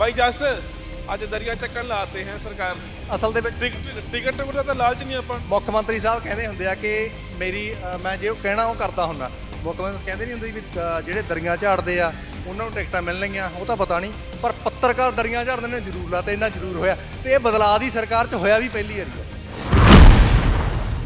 ਭਾਈ ਜੱਸ ਅੱਜ ਦਰਿਆ ਚੱਕਣ ਲਾਤੇ ਹੈ ਸਰਕਾਰ। ਨੇ ਅਸਲ ਦੇ ਵਿੱਚ ਟਿਕਟ ਟਿਕਟ ਟਿਕਟ ਦਾ ਤਾਂ ਲਾਲਚ ਨਹੀਂ ਆਪਾਂ। ਮੁੱਖ ਮੰਤਰੀ ਸਾਹਿਬ ਕਹਿੰਦੇ ਹੁੰਦੇ ਆ ਕਿ ਮੇਰੀ ਅ, ਮੈਂ ਜੇ ਉਹ ਕਹਿਣਾ ਉਹ ਕਰਦਾ ਹੁੰਦਾ। ਮੁੱਖ ਮੰਤਰੀ ਕਹਿੰਦੇ ਨਹੀਂ ਹੁੰਦੇ ਵੀ ਅ, ਜਿਹੜੇ ਦਰੀਆਂ ਝਾੜਦੇ ਆ ਉਹਨਾਂ ਨੂੰ ਟਿਕਟਾਂ ਮਿਲਣਗੀਆਂ ਉਹ ਤਾਂ ਪਤਾ ਨਹੀਂ। ਪਰ ਪੱਤਰਕਾਰ ਦਰੀਆਂ ਝਾੜਦੇ ਨੇ ਜ਼ਰੂਰ ਲਾ ਤੇ ਇੰਨਾ ਜ਼ਰੂਰ ਹੋਇਆ। ਤੇ ਇਹ ਬਦਲਾਅ ਦੀ ਸਰਕਾਰ 'ਚ ਹੋਇਆ ਵੀ ਪਹਿਲੀ ਵਾਰੀ ਆ।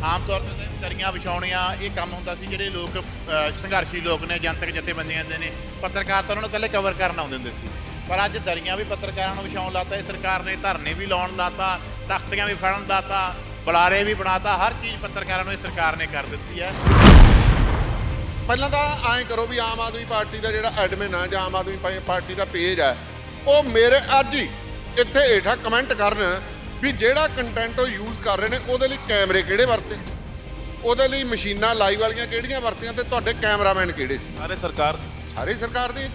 ਆਮ ਤੌਰ ਤੇ ਦਰੀਆਂ ਵਿਛਾਉਣੀਆਂ ਇਹ ਕੰਮ ਹੁੰਦਾ ਸੀ ਜਿਹੜੇ ਲੋਕ ਅ, ਸੰਘਰਸ਼ੀ ਲੋਕ ਨੇ ਜਨਤਕ ਜਥੇਬੰਦੀਆਂ ਦੇ ਨੇ। ਪੱਤਰਕਾਰ ਤਾਂ ਉਹਨਾਂ ਨੂੰ ਇਕੱਲੇ ਕਵਰ ਕਰਨ ਆਉਂਦੇ ਹੁੰਦੇ ਸੀ। ਪਰ ਅੱਜ ਦਰੀਆਂ ਵੀ ਪੱਤਰਕਾਰਾਂ ਨੂੰ ਵਿਛਾਉਣ ਲਾਤਾ ਇਹ ਸਰਕਾਰ ਨੇ ਧਰਨੇ ਵੀ ਲਾਉਣ ਲਾਤਾ ਤਖਤੀਆਂ ਵੀ ਫੜਨ ਲਾਤਾ ਬੁਲਾਰੇ ਵੀ ਬਣਾਤਾ ਹਰ ਚੀਜ਼ ਪੱਤਰਕਾਰਾਂ ਨੂੰ ਇਹ ਸਰਕਾਰ ਨੇ ਕਰ ਦਿੱਤੀ ਹੈ। ਪਹਿਲਾਂ ਤਾਂ ਐਂ ਕਰੋ ਵੀ ਆਮ ਆਦਮੀ ਪਾਰਟੀ ਦਾ ਜਿਹੜਾ ਐਡਮਿਨ ਆ ਜਾਂ ਆਮ ਆਦਮੀ ਪਾਰਟੀ ਦਾ ਪੇਜ ਹੈ ਉਹ ਮੇਰੇ ਅੱਜ ਹੀ ਇੱਥੇ ਹੇਠਾਂ ਕਮੈਂਟ ਕਰਨ ਵੀ ਜਿਹੜਾ ਕੰਟੈਂਟ ਉਹ ਯੂਜ਼ ਕਰ ਰਹੇ ਨੇ ਉਹਦੇ ਲਈ ਕੈਮਰੇ ਕਿਹੜੇ ਵਰਤੇ? ਉਹਦੇ ਲਈ ਮਸ਼ੀਨਾਂ ਲਾਈਵ ਵਾਲੀਆਂ ਕਿਹੜੀਆਂ ਵਰਤੀਆਂ ਤੇ ਤੁਹਾਡੇ ਕੈਮਰਾਮੈਨ ਕਿਹੜੇ ਸੀ? ਸਾਰੇ ਸਰਕਾਰ ਸਾਰੀ ਸਰਕਾਰ ਦੇ।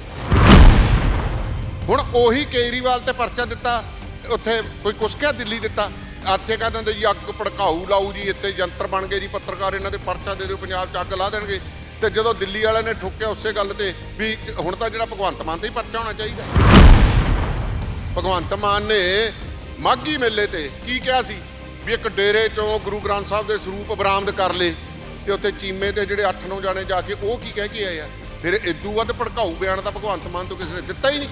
ਹੁਣ ਉਹੀ ਕੇਜਰੀਵਾਲ ਤੇ ਪਰਚਾ ਦਿੱਤਾ, ਉੱਥੇ ਕੋਈ ਕੁਸਕਿਆ ਦਿੱਲੀ ਦਿੱਤਾ। ਇੱਥੇ ਕਹਿ ਦਿੰਦੇ ਜੀ, ਅੱਗ ਭੜਕਾਊ ਲਾਊ ਜੀ, ਇੱਥੇ ਯੰਤਰ ਬਣ ਗਏ ਜੀ, ਪੱਤਰਕਾਰ ਇਹਨਾਂ ਦੇ ਪਰਚਾ ਦੇ ਦਿਓ, ਪੰਜਾਬ 'ਚ ਅੱਗ ਲਾ ਦੇਣਗੇ। ਤੇ ਜਦੋਂ ਦਿੱਲੀ ਵਾਲਿਆਂ ਨੇ ਠੋਕਿਆ ਉਸੇ ਗੱਲ ਤੇ ਵੀ ਹੁਣ ਤਾਂ ਜਿਹੜਾ ਭਗਵੰਤ ਮਾਨ ਤੇ ਹੀ ਪਰਚਾ ਹੋਣਾ ਚਾਹੀਦਾ। ਭਗਵੰਤ ਮਾਨ ਨੇ ਮਾਗੀ ਮੇਲੇ ਤੇ ਕੀ ਕਿਹਾ ਸੀ? ਵੀ ਇੱਕ ਡੇਰੇ ਚੋਂ ਗੁਰੂ ਗ੍ਰੰਥ ਸਾਹਿਬ ਦੇ ਸਰੂਪ ਬਰਾਮਦ ਕਰ ਲਏ ਤੇ ਉੱਥੇ ਚੀਮੇ ਤੇ ਜਿਹੜੇ 8-9 ਜਾਣੇ ਜਾ ਕੇ ਉਹ ਕੀ ਕਹਿ ਕੇ ਆਏ ਆ? ਫਿਰ ਇਦੋਂ ਵੱਧ ਭੜਕਾਊ ਬਿਆਨ ਤਾਂ ਭਗਵੰਤ ਮਾਨ ਤੋਂ ਕਿਸੇ ਨੇ ਦਿੱਤਾ ਹੀ ਨਹੀਂ।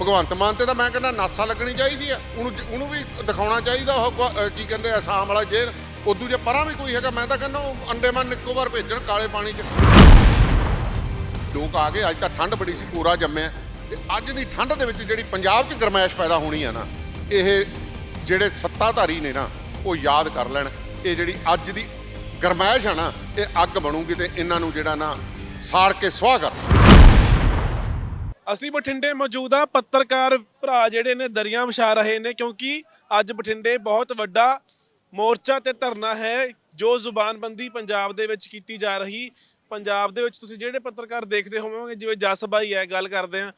ਭਗਵੰਤ ਮਾਨ ਤੇ ਤਾਂ ਮੈਂ ਕਹਿੰਦਾ ਨਾਸਾ ਲੱਗਣੀ ਚਾਹੀਦੀ ਆ। ਉਹਨੂੰ ਉਹਨੂੰ ਵੀ ਦਿਖਾਉਣਾ ਚਾਹੀਦਾ ਉਹ ਕੀ ਕਹਿੰਦੇ ਅਸਾਮ ਵਾਲਾ ਜੇਲ੍ਹ। ਉਦੋਂ ਜੇ ਪਰਾਂ ਵੀ ਕੋਈ ਹੈਗਾ, ਮੈਂ ਤਾਂ ਕਹਿੰਦਾ ਉਹ ਅੰਡੇਮਾਨ ਇੱਕੋ ਵਾਰ ਭੇਜਣ ਕਾਲੇ ਪਾਣੀ 'ਚ। ਲੋਕ ਆ ਗਏ, ਅੱਜ ਤਾਂ ਠੰਡ ਬੜੀ ਸੀ ਕੋਰਾ ਜੰਮਿਆ। ਤੇ ਅੱਜ ਦੀ ਠੰਡ ਦੇ ਵਿੱਚ ਜਿਹੜੀ ਪੰਜਾਬ 'ਚ ਗਰਮੈਸ਼ ਪੈਦਾ ਹੋਣੀ ਆ ਨਾ, ਇਹ ਜਿਹੜੇ ਸੱਤਾਧਾਰੀ ਨੇ ਨਾ, ਉਹ ਯਾਦ ਕਰ ਲੈਣ। ਇਹ ਜਿਹੜੀ ਅੱਜ ਦੀ ਗਰਮੈਸ਼ ਆ ਨਾ, ਇਹ ਅੱਗ ਬਣੂਗੀ ਤੇ ਇਹਨਾਂ ਨੂੰ ਜਿਹੜਾ ਨਾ ਸਾੜ ਕੇ ਸੁਆਹ ਕਰ। ਅਸੀਂ ਬਠਿੰਡੇ ਮੌਜੂਦ ਆ ਪੱਤਰਕਾਰ ਭਰਾ ਜਿਹੜੇ ਨੇ ਦਰਿਆ ਵਿਛਾ ਰਹੇ ਨੇ ਕਿਉਂਕਿ ਅੱਜ ਬਠਿੰਡੇ ਬਹੁਤ ਵੱਡਾ ਮੋਰਚਾ ਤੇ ਧਰਨਾ ਹੈ, ਜੋ ਜ਼ੁਬਾਨਬੰਦੀ ਪੰਜਾਬ ਦੇ ਵਿੱਚ ਕੀਤੀ ਜਾ ਰਹੀ। ਪੰਜਾਬ ਦੇ ਵਿੱਚ ਤੁਸੀਂ ਜਿਹੜੇ ਪੱਤਰਕਾਰ ਦੇਖਦੇ ਹੋਵੋਗੇ, ਜਿਵੇਂ ਜਸ ਬਾਈ ਹੈ, ਗੱਲ ਕਰਦੇ ਆ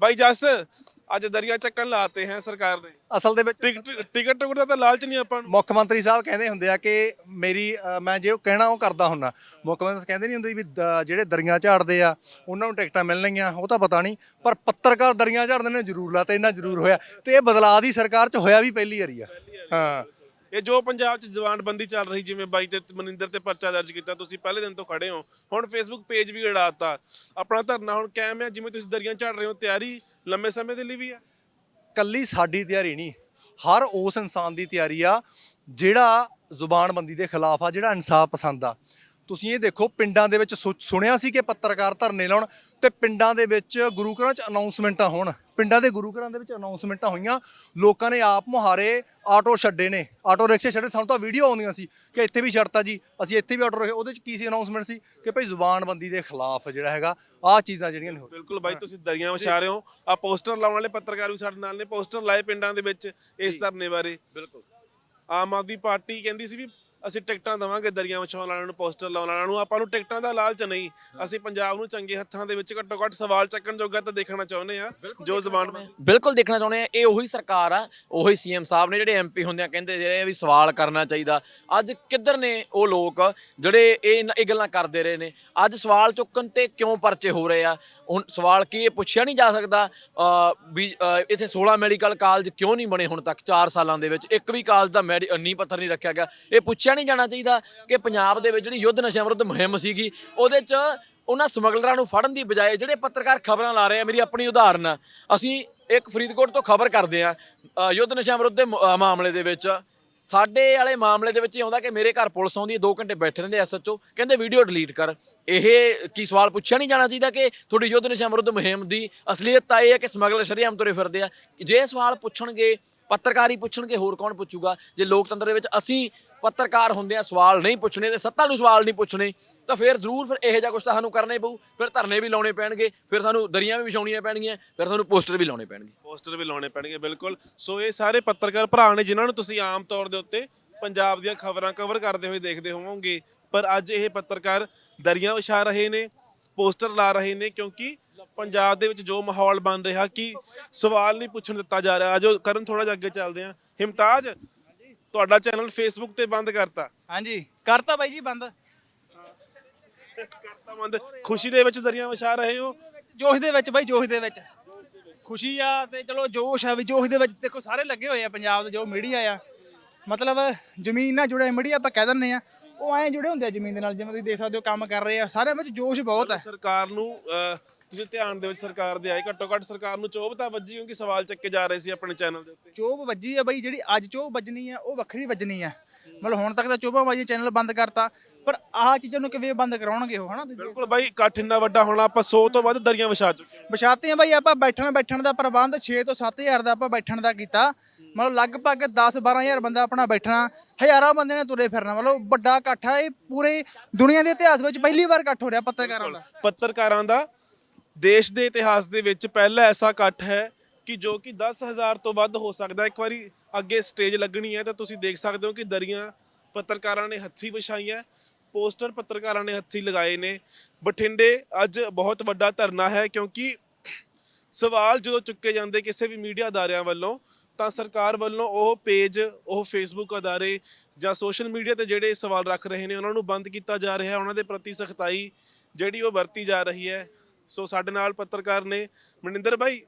ਬਾਈ ਜਸ ਅੱਜ ਦਰਿਆ ਚੱਕਣ ਲਾਤੇ ਹੈ ਸਰਕਾਰ ਨੇ। ਅਸਲ ਦੇ ਵਿੱਚ ਟਿਕਟ ਟਿਕਟ ਟਿਕਟ ਦਾ ਤਾਂ ਲਾਲਚ ਨਹੀਂ ਆਪਾਂ ਨੂੰ। ਮੁੱਖ ਮੰਤਰੀ ਸਾਹਿਬ ਕਹਿੰਦੇ ਹੁੰਦੇ ਆ ਕਿ ਮੇਰੀ ਅ, ਮੈਂ ਜੇ ਉਹ ਕਹਿਣਾ ਉਹ ਕਰਦਾ ਹੁੰਦਾ ਮੁੱਖ ਮੰਤਰੀ ਕਹਿੰਦੇ ਨਹੀਂ ਹੁੰਦੇ ਵੀ ਦ- ਜਿਹੜੇ ਦਰੀਆਂ ਝਾੜਦੇ ਆ ਉਹਨਾਂ ਨੂੰ ਟਿਕਟਾਂ ਮਿਲਣਗੀਆਂ ਉਹ ਤਾਂ ਪਤਾ ਨਹੀਂ ਪਰ ਪੱਤਰਕਾਰ ਦਰੀਆਂ ਝਾੜਦੇ ਨੇ ਜ਼ਰੂਰ ਲਾ ਤੇ ਇੰਨਾ ਜ਼ਰੂਰ ਹੋਇਆ ਤੇ ਇਹ ਬਦਲਾਅ ਦੀ ਸਰਕਾਰ 'ਚ ਹੋਇਆ ਵੀ ਪਹਿਲੀ ਵਾਰੀ ਆ। ਹਾਂ। ਇਹ ਜੋ ਪੰਜਾਬ 'ਚ ਜ਼ਬਾਨਬੰਦੀ ਚੱਲ ਰਹੀ, ਜਿਵੇਂ ਬਾਈ ਤੇ ਮਨਿੰਦਰ ਤੇ ਪਰਚਾ ਦਰਜ ਕੀਤਾ, ਤੁਸੀਂ ਪਹਿਲੇ ਦਿਨ ਤੋਂ ਖੜੇ ਹੋ। ਹੁਣ ਫੇਸਬੁੱਕ ਪੇਜ ਵੀ ਉਡਾਤਾ ਆਪਣਾ ਧਰਨਾ ਹੁਣ ਕਾਇਮ ਹੈ, ਜਿਵੇਂ ਤੁਸੀਂ ਦਰੀਆਂ ਝੜ ਰਹੇ ਹੋ, ਤਿਆਰੀ ਲੰਮੇ ਸਮੇਂ ਦੇ ਲਈ ਵੀ ਹੈ? ਕੱਲੀ ਸਾਡੀ ਤਿਆਰੀ ਨਹੀਂ, ਹਰ ਉਸ ਇਨਸਾਨ ਦੀ ਤਿਆਰੀ ਆ, ਜਿਹੜਾ ਜ਼ੁਬਾਨਬੰਦੀ ਦੇ ਖਿਲਾਫ ਆ, ਜਿਹੜਾ ਇਨਸਾਫ ਪਸੰਦ ਆ। ਤੁਸੀਂ ਇਹ ਦੇਖੋ, ਪਿੰਡਾਂ ਦੇ ਵਿੱਚ ਸੁਣਿਆ ਸੀ ਕਿ ਪੱਤਰਕਾਰ ਧਰਨੇ ਲਾਉਣ, ਤੇ ਪਿੰਡਾਂ ਦੇ ਵਿੱਚ ਗੁਰੂ ਘਰਾਂ 'ਚ ਅਨਾਉਂਸਮੈਂਟਾਂ ਹੋਣ। ਪਿੰਡਾਂ ਦੇ ਗੁਰੂ ਘਰਾਂ ਦੇ ਵਿੱਚ ਅਨਾਉਂਸਮੈਂਟਾਂ ਹੋਈਆਂ। ਲੋਕਾਂ ਨੇ ਆਪ ਮੁਹਾਰੇ ਆਟੋ ਛੱਡੇ ਨੇ। ਆਟੋ ਰਿਕਸ਼ੇ ਛੱਡੇ। ਸਾਨੂੰ ਤਾਂ ਵੀਡੀਓ ਆਉਂਦੀਆਂ ਸੀ ਕਿ ਇੱਥੇ ਵੀ ਛੱਡਤਾ ਜੀ। ਅਸੀਂ ਇੱਥੇ ਵੀ ਆਟੋ ਰਿਕਸ਼ੇ ਉਹਦੇ 'ਚ ਕੀ ਸੀ ਅਨਾਉਂਸਮੈਂਟ ਸੀ? ਕਿ ਭਈ ਜ਼ੁਬਾਨਬੰਦੀ ਦੇ ਖਿਲਾਫ ਜਿਹੜਾ ਹੈਗਾ ਆਹ ਚੀਜ਼ਾਂ ਜਿਹੜੀਆਂ ਨੇ। ਬਿਲਕੁਲ ਬਾਈ ਤੁਸੀਂ ਦਰੀਆਂ ਵਿਛਾ ਰਹੇ ਹੋ। ਆ ਪੋਸਟਰ ਲਾਉਣ ਵਾਲੇ ਪੱਤਰਕਾਰ ਵੀ ਸਾਡੇ ਨਾਲ ਨੇ। ਪੋਸਟਰ ਲਾਏ ਪਿੰਡਾਂ ਦੇ ਵਿੱਚ ਇਸ ਧਰਨੇ ਬਾਰੇ। ਬਿਲਕੁਲ। ਆਮ ਆਦਮੀ ਪਾਰਟੀ ਕਹਿੰਦੀ ਸੀ ਵੀ ਅਸੀਂ ਟਿਕਟਾਂ ਦਵਾਂਗੇ ਦਰੀਆਂ ਵਿਛਾਉਣ ਵਾਲਿਆਂ ਨੂੰ ਪੋਸਟਰ ਲਾਉਣ ਵਾਲਿਆਂ ਨੂੰ। ਆਪਾਂ ਨੂੰ ਟਿਕਟਾਂ ਦਾ ਲਾਲਚ ਨਹੀਂ। ਅਸੀਂ ਪੰਜਾਬ ਨੂੰ ਚੰਗੇ ਹੱਥਾਂ ਦੇ ਵਿੱਚ ਘੱਟੋ ਘੱਟ ਸਵਾਲ ਚੱਕਣ ਜੋਗਾ ਤਾਂ ਦੇਖਣਾ ਚਾਹੁੰਦੇ ਆ ਜੋ ਜ਼ਬਾਨ ਬਿਲਕੁਲ ਦੇਖਣਾ ਚਾਹੁੰਦੇ ਆ ਇਹ ਉਹੀ ਸਰਕਾਰ ਆ ਉਹੀ ਸੀਐਮ ਸਾਹਿਬ ਨੇ ਜਿਹੜੇ ਐਮਪੀ ਹੁੰਦੇ ਆ ਕਹਿੰਦੇ ਜਿਹੜੇ ਵੀ ਸਵਾਲ ਕਰਨਾ ਚਾਹੀਦਾ। ਅੱਜ ਕਿੱਧਰ ਨੇ ਉਹ ਲੋਕ ਜਿਹੜੇ ਇਹ ਇਹ ਗੱਲਾਂ ਕਰਦੇ ਰਹੇ ਨੇ? ਅੱਜ ਸਵਾਲ ਚੁੱਕਣ ਤੇ ਕਿਉਂ ਪਰਚੇ ਹੋ ਰਹੇ ਆ? ਹੁਣ ਸਵਾਲ ਕੀ ਇਹ ਪੁੱਛਿਆ ਨਹੀਂ ਜਾ ਸਕਦਾ ਵੀ ਇੱਥੇ 16 ਮੈਡੀਕਲ ਕਾਲਜ ਕਿਉਂ ਨਹੀਂ ਬਣੇ ਹੁਣ ਤੱਕ 4 ਸਾਲਾਂ ਦੇ ਵਿੱਚ? ਇੱਕ ਵੀ ਕਾਲਜ ਦਾ ਮੈਡੀ ਨੀ ਪੱਥਰ ਨਹੀਂ ਰੱਖਿਆ ਗਿਆ। ਇਹ ਪੁੱਛਿਆ ਨਹੀਂ ਜਾਣਾ ਚਾਹੀਦਾ ਕਿ ਪੰਜਾਬ ਦੇ ਵਿੱਚ ਜਿਹੜੀ ਯੁੱਧ ਨਸ਼ਿਆਂ ਵਿਰੁੱਧ ਮੁਹਿੰਮ ਸੀਗੀ, ਉਹਦੇ 'ਚ ਉਹਨਾਂ ਸਮਗਲਰਾਂ ਨੂੰ ਫੜਨ ਦੀ ਬਜਾਏ ਜਿਹੜੇ ਪੱਤਰਕਾਰ ਖਬਰਾਂ ਲਾ ਰਹੇ ਆ, ਮੇਰੀ ਆਪਣੀ ਉਦਾਹਰਨ ਆ। ਅਸੀਂ ਇੱਕ ਫਰੀਦਕੋਟ ਤੋਂ ਖਬਰ ਕਰਦੇ ਆ ਯੁੱਧ ਨਸ਼ਿਆਂ ਵਿਰੁੱਧ ਦੇ ਮ- ਮਾਮਲੇ ਦੇ ਵਿੱਚ। ਸਾਡੇ ਵਾਲੇ ਮਾਮਲੇ ਦੇ ਵਿੱਚ ਇਹ ਆਉਂਦਾ ਕਿ ਮੇਰੇ ਘਰ ਪੁਲਿਸ ਆਉਂਦੀ ਹੈ 2 ਘੰਟੇ ਬੈਠੇ ਰਹਿੰਦੇ ਐਸਐਚਓ ਕਹਿੰਦੇ ਵੀਡੀਓ ਡਿਲੀਟ ਕਰ। ਇਹ ਕੀ ਸਵਾਲ ਪੁੱਛਿਆ ਨਹੀਂ ਜਾਣਾ ਚਾਹੀਦਾ ਕਿ ਤੁਹਾਡੀ ਯੁੱਧ ਨਸ਼ਿਆਂ ਵਿਰੁੱਧ ਮੁਹਿੰਮ ਦੀ ਅਸਲੀਅਤ ਤਾਂ ਇਹ ਹੈ ਕਿ ਸਮਗਲਰ ਸ਼ਰੀਆਮ ਤੁਰੇ ਫਿਰਦੇ ਆ। ਜੇ ਸਵਾਲ ਪੁੱਛਣਗੇ, ਪੱਤਰਕਾਰੀ ਪੁੱਛਣਗੇ, ਹੋਰ ਕੌਣ ਪੁੱਛੂਗਾ? ਜੇ ਲੋਕਤੰਤਰ ਦੇ ਵਿੱਚ ਅਸੀਂ ਪੱਤਰਕਾਰ ਹੁੰਦੇ ਆ, ਸਵਾਲ ਨਹੀਂ ਪੁੱਛਣੇ ਤੇ ਸੱਤਾ ਨੂੰ ਸਵਾਲ ਨਹੀਂ ਪੁੱਛਣੇ। ਤਾਂ ਫਿਰ ਜ਼ਰੂਰ ਫਿਰ ਇਹੋ ਜਿਹਾ ਕੁਝ ਤਾਂ ਸਾਨੂੰ ਕਰਨਾ ਹੀ ਪਊ। ਫਿਰ ਧਰਨੇ ਵੀ ਲਾਉਣੇ ਪੈਣਗੇ ਫਿਰ ਸਾਨੂੰ ਦਰੀਆਂ ਵੀ ਵਿਛਾਉਣੀਆਂ ਪੈਣਗੀਆਂ ਫਿਰ ਸਾਨੂੰ ਪੋਸਟਰ ਵੀ ਲਾਉਣੇ ਪੈਣਗੇ। ਪੋਸਟਰ ਵੀ ਲਾਉਣੇ ਪੈਣਗੇ ਬਿਲਕੁਲ। ਸੋ ਇਹ ਸਾਰੇ ਪੱਤਰਕਾਰ ਭਰਾ ਨੇ ਜਿਨ੍ਹਾਂ ਨੂੰ ਤੁਸੀਂ ਆਮ ਤੌਰ ਦੇ ਉੱਤੇ ਪੰਜਾਬ ਦੀਆਂ ਖਬਰਾਂ ਕਵਰ ਕਰਦੇ ਹੋਏ ਦੇਖਦੇ ਹੋਵੋਗੇ ਪਰ ਅੱਜ ਇਹ ਪੱਤਰਕਾਰ ਦਰੀਆਂ ਵਿਛਾ ਰਹੇ ਨੇ ਪੋਸਟਰ ਲਾ ਰਹੇ ਨੇ ਕਿਉਂਕਿ ਪੰਜਾਬ ਦੇ ਵਿੱਚ ਜੋ ਮਾਹੌਲ ਬਣ ਰਿਹਾ ਕਿ ਸਵਾਲ ਨਹੀਂ ਪੁੱਛਣ ਦਿੱਤਾ ਜਾ ਰਿਹਾ। ਆਜੋ ਕਰਨ ਥੋੜਾ ਜਿਹਾ ਅੱਗੇ ਚੱਲਦੇ ਹਾਂ। ਹਿਮਤਾਜ ਤੁਹਾਡਾ ਚੈਨਲ ਫੇਸਬੁੱਕ ਤੇ ਬੰਦ ਕਰਤਾ। ਹਾਂਜੀ ਕਰਤਾ ਬਾਈ ਜੀ ਬੰਦ। ਕਰਤਾ ਖੁਸ਼ੀ ਦੇ ਵਿੱਚ ਦਰੀਆਂ ਵਿਛਾ ਰਹੇ ਹੋ? ਜੋਸ਼ ਦੇ ਵਿੱਚ ਬਾਈ ਜੋਸ਼ ਦੇ ਵਿੱਚ। ਖੁਸ਼ੀ ਆ ਤੇ ਚਲੋ ਜੋਸ਼ ਆ ਵੀ ਜੋਸ਼ ਦੇ ਵਿੱਚ ਦੇਖੋ ਸਾਰੇ ਲੱਗੇ ਹੋਏ ਆ ਪੰਜਾਬ ਦੇ ਜੋ ਮੀਡੀਆ ਆ। ਮਤਲਬ ਜ਼ਮੀਨ ਨਾਲ ਜੁੜੇ ਮੀਡੀਆ ਆਪਾਂ ਕਹਿ ਦਿੰਦੇ ਆ ਉਹ ਐਂ ਜੁੜੇ ਹੁੰਦੇ ਆ ਜ਼ਮੀਨ ਦੇ ਨਾਲ ਜਿਵੇਂ ਤੁਸੀਂ ਦੇਖ ਸਕਦੇ ਹੋ ਕੰਮ ਕਰ ਰਹੇ ਆ ਸਾਰਿਆਂ ਵਿੱਚ ਜੋਸ਼ ਬਹੁਤ ਹੈ ਸਰਕਾਰ ਨੂੰ ਅਹ, ਤੁਸੀਂ ਧਿਆਨ ਦੇ ਵਿੱਚ ਸਰਕਾਰ ਦੇ ਆਏ ਘੱਟੋ ਘੱਟ ਸਰਕਾਰ ਨੂੰ ਚੋਭ ਤਾਂ ਵੱਜੀ ਕਿਉਂਕਿ ਸਵਾਲ ਚੱਕੇ ਜਾ ਰਹੇ ਸੀ ਆਪਣੇ ਚੈਨਲ ਦੇ ਉੱਤੇ। ਚੋਬ ਵੱਜੀ ਆ ਬਈ ਜਿਹੜੀ ਅੱਜ ਚੋਬ ਵੱਜਣੀ ਆ ਉਹ ਵੱਖਰੀ ਵੱਜਣੀ ਆ। ਮਤਲਬ ਹੁਣ ਤੱਕ ਤਾਂ ਚੋਬਾਂ ਵਾਜੀ ਚੈਨਲ ਬੰਦ ਕਰਤਾ ਪਰ ਆਹ ਚੀਜ਼ਾਂ ਨੂੰ ਕਿਵੇਂ ਬੰਦ ਕਰਾਉਣਗੇ ਉਹ ਹਨਾ ਬਿਲਕੁਲ ਬਾਈ ਇਕੱਠ ਇੰਨਾ ਵੱਡਾ ਹੋਣਾ ਆਪਾਂ 100 ਤੋਂ ਵੱਧ ਦਰੀਆਂ ਵਿਛਾ ਚੁੱਕੇ ਹਾਂ। ਬਛਾਤੇ ਆ ਬਾਈ ਆਪਾਂ ਬੈਠਣ ਬੈਠਣ ਦਾ ਪ੍ਰਬੰਧ 6 ਤੋਂ 7000 ਦਾ ਆਪਾਂ ਬੈਠਣ ਦਾ ਕੀਤਾ। ਮਤਲਬ ਲਗਭਗ 10 12000 ਬੰਦਾ ਆਪਣਾ ਬੈਠਣਾ ਹਜ਼ਾਰਾਂ ਬੰਦੇ ਨੇ ਤੁਰੇ ਫਿਰਨਾ ਮਤਲਬ ਵੱਡਾ ਇਕੱਠ ਆ ਇਹ ਪੂਰੇ ਦੁਨੀਆ ਦੇ ਇਤਿਹਾਸ ਵਿੱਚ ਪਹਿਲੀ ਵਾਰ ਇਕੱਠ ਹੋ ਰਿਹਾ ਪੱਤਰਕਾਰਾਂ ਦਾ। ਪੱਤਰਕਾਰਾਂ ਦਾ ਦੇਸ਼ ਦੇ ਇਤਿਹਾਸ ਦੇ ਵਿੱਚ ਪਹਿਲਾ ਐਸਾ ਇਕੱਠ ਹੈ ਕਿ ਜੋ ਕਿ 10000 ਤੋਂ ਵੱਧ ਹੋ ਸਕਦਾ ਇੱਕ ਵਾਰੀ ਅੱਗੇ ਸਟੇਜ ਲੱਗਣੀ ਹੈ ਤਾਂ ਤੁਸੀਂ ਦੇਖ ਸਕਦੇ ਹੋ ਕਿ ਦਰੀਆਂ ਪੱਤਰਕਾਰਾਂ ਨੇ ਹੱਥੀ ਵਿਛਾਈਆਂ, ਪੋਸਟਰ ਪੱਤਰਕਾਰਾਂ ਨੇ ਹੱਥੀ ਲਗਾਏ ਨੇ। ਬਠਿੰਡੇ ਅੱਜ ਬਹੁਤ ਵੱਡਾ ਧਰਨਾ ਹੈ ਕਿਉਂਕਿ ਸਵਾਲ ਜਦੋਂ ਚੁੱਕੇ ਜਾਂਦੇ ਕਿਸੇ ਵੀ ਮੀਡੀਆ ਅਦਾਰਿਆਂ ਵੱਲੋਂ, ਤਾਂ ਸਰਕਾਰ ਵੱਲੋਂ ਉਹ ਪੇਜ, ਉਹ ਫੇਸਬੁੱਕ ਅਦਾਰੇ ਜਾਂ ਸੋਸ਼ਲ ਮੀਡੀਆ ਤੇ ਜਿਹੜੇ ਸਵਾਲ ਰੱਖ ਰਹੇ ਨੇ, ਉਹਨਾਂ ਨੂੰ ਬੰਦ ਕੀਤਾ ਜਾ ਰਿਹਾ ਹੈ। ਉਹਨਾਂ ਦੇ ਪ੍ਰਤੀ ਸਖਤਾਈ ਜਿਹੜੀ ਉਹ ਵਰਤੀ ਜਾ ਰਹੀ ਹੈ। ਸੋ ਸਾਡੇ ਨਾਲ ਪੱਤਰਕਾਰ ਨੇ ਮਨਿੰਦਰ ਭਾਈ,